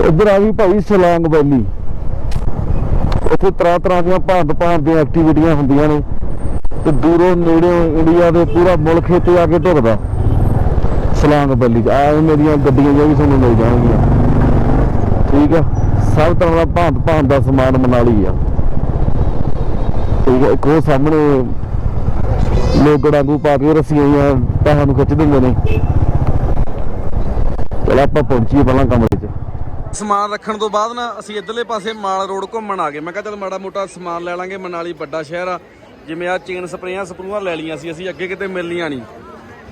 ਇੱਧਰ ਆ ਗਈ ਭਾਈ ਸਲਾਂਗ ਵੈਲੀ। ਉੱਥੇ ਤਰ੍ਹਾਂ ਤਰ੍ਹਾਂ ਦੀਆਂ ਭਾਂਤ ਭਾਂਤ ਦੀਆਂ ਐਕਟੀਵਿਟੀਆਂ ਹੁੰਦੀਆਂ ਨੇ। ਤੇ ਦੂਰੋਂ ਨੇੜਿਓਂ ਇੰਡੀਆ ਦੇ ਪੂਰਾ ਮੁਲਕ ਇੱਥੇ ਆ ਕੇ ਢੁਕਦਾ। ਸਲਾਂਗ ਵੈਲੀ ਆ ਮੇਰੀਆਂ ਗੱਡੀਆਂ ਜਿਹੜੀਆਂ ਤੁਹਾਨੂੰ ਮਿਲ ਜਾਣਗੀਆਂ। ਠੀਕ ਆ? ਸਭ ਤਰ੍ਹਾਂ ਦਾ ਭਾਂਤ ਭਾਂਤ ਦਾ ਸਮਾਨ ਮਨਾਲੀ ਆ। ਠੀਕ ਆ? ਇੱਕ ਉਹ ਸਾਹਮਣੇ ਲੋਕ ਗੜਾਂਗੂ ਪਾ ਕੇ ਰੱਸੀਆਂ ਜਾਂ ਪੈਰਾਂ ਨੂੰ ਖਿੱਚ ਦਿੰਦੇ ਨੇ। ਚਲ ਆਪਾਂ ਪਹੁੰਚੀਏ ਪਹਿਲਾਂ ਕਮਰੇ ਸਮਾਨ ਰੱਖਣ ਤੋਂ ਬਾਅਦ ਨਾ ਅਸੀਂ ਇੱਧਰਲੇ ਪਾਸੇ ਮਾਲ ਰੋਡ ਘੁੰਮਣ ਆ ਗਏ। ਮੈਂ ਕਿਹਾ ਚੱਲ ਮਾੜਾ ਮੋਟਾ ਸਮਾਨ ਲੈ ਲਾਂਗੇ, ਮਨਾਲੀ ਵੱਡਾ ਸ਼ਹਿਰ ਆ। ਜਿਵੇਂ ਆ ਚੇਨ ਸਪਰੇਆਂ ਸਪਰੂਆਂ ਲੈ ਲਈਆਂ ਸੀ, ਅਸੀਂ ਅੱਗੇ ਕਿਤੇ ਮਿਲਣੀਆਂ ਨਹੀਂ।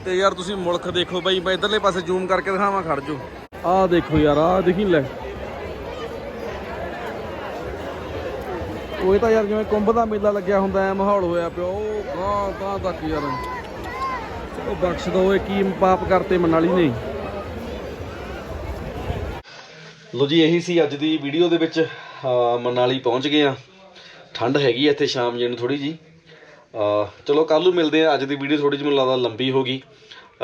ਤੇ ਯਾਰ ਤੁਸੀਂ ਮੁਲਕ ਦੇਖੋ ਬਾਈ, ਮੈਂ ਇੱਧਰਲੇ ਪਾਸੇ ਜ਼ੂਮ ਕਰਕੇ ਦਿਖਾਵਾਂ, ਖੜ ਜੋ ਆਹ ਦੇਖੋ ਯਾਰ, ਆਹ ਦੇਖੀ ਲੈ। ਉਹ ਤਾਂ ਯਾਰ ਜਿਵੇਂ ਕੁੰਭ ਦਾ ਮੇਲਾ ਲੱਗਿਆ ਹੁੰਦਾ, ਐ ਮਾਹੌਲ ਹੋਇਆ ਪਿਆ। ਉਹ ਗਾਂ ਗਾਂ ਤੱਕ ਯਾਰ। ਉਹ ਬਖਸ਼ ਦੋ, ਇਹ ਕੀ ਪਾਪ ਕਰਤੇ ਮਨਾਲੀ ਨੇ। ਲੋ ਜੀ, ਇਹੀ ਸੀ ਅੱਜ ਦੀ ਵੀਡੀਓ ਦੇ ਵਿੱਚ ਮਨਾਲੀ ਪਹੁੰਚ ਗਏ ਆ ਠੰਡ ਹੈਗੀ ਇੱਥੇ ਸ਼ਾਮ ਜੇ ਨੂੰ ਥੋੜੀ ਜੀ ਚਲੋ ਕੱਲ ਨੂੰ ਮਿਲਦੇ ਆ ਅੱਜ ਦੀ ਵੀਡੀਓ ਥੋੜੀ ਜਿਹੀ ਮੈਨੂੰ ਲੱਗਦਾ ਲੰਬੀ ਹੋ ਗਈ।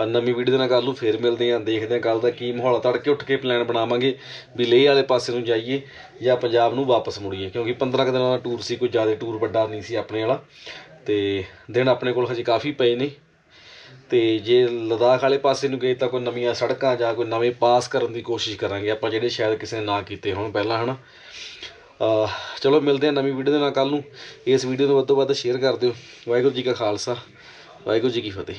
ਨਵੀਂ ਵੀਡੀਓ ਦੇ ਨਾਲ ਕੱਲ ਨੂੰ ਫੇਰ ਮਿਲਦੇ ਆ ਦੇਖਦੇ ਆ ਕੱਲ ਦਾ ਕੀ ਮਾਹੌਲ ਆ। ਤੜਕੇ ਉੱਠ ਕੇ ਪਲਾਨ ਬਣਾਵਾਂਗੇ ਵੀ ਲੇਹ ਵਾਲੇ ਪਾਸੇ ਨੂੰ ਜਾਈਏ ਜਾਂ ਪੰਜਾਬ ਨੂੰ ਵਾਪਸ ਮੁੜੀਏ। ਕਿਉਂਕਿ 15 ਕੁ ਦਿਨਾਂ ਦਾ ਟੂਰ ਸੀ, ਕੋਈ ਜ਼ਿਆਦਾ ਟੂਰ ਵੱਡਾ ਨਹੀਂ ਸੀ ਆਪਣੇ ਵਾਲਾ। ਤੇ ਦਿਨ ਆਪਣੇ ਕੋਲ ਹਜੇ ਕਾਫੀ ਪਏ ਨੇ। ਅਤੇ ਜੇ ਲਦਾਖ ਵਾਲੇ ਪਾਸੇ ਨੂੰ ਗਏ ਤਾਂ ਕੋਈ ਨਵੀਆਂ ਸੜਕਾਂ ਜਾਂ ਕੋਈ ਨਵੇਂ ਪਾਸ ਕਰਨ ਦੀ ਕੋਸ਼ਿਸ਼ ਕਰਾਂਗੇ। ਆਪਾਂ ਜਿਹੜੇ ਸ਼ਾਇਦ ਕਿਸੇ ਨੇ ਨਾ ਕੀਤੇ ਹੋਣ ਪਹਿਲਾਂ ਹੈ ਨਾ ਚਲੋ, ਮਿਲਦੇ ਹਾਂ ਨਵੀਂ ਵੀਡੀਓ ਦੇ ਨਾਲ ਕੱਲ੍ਹ ਨੂੰ। ਇਸ ਵੀਡੀਓ ਨੂੰ ਵੱਧ ਤੋਂ ਵੱਧ ਸ਼ੇਅਰ ਕਰ ਦਿਓ। ਵਾਹਿਗੁਰੂ ਜੀ ਕਾ ਖਾਲਸਾ, ਵਾਹਿਗੁਰੂ ਜੀ ਕੀ ਫਤਿਹ।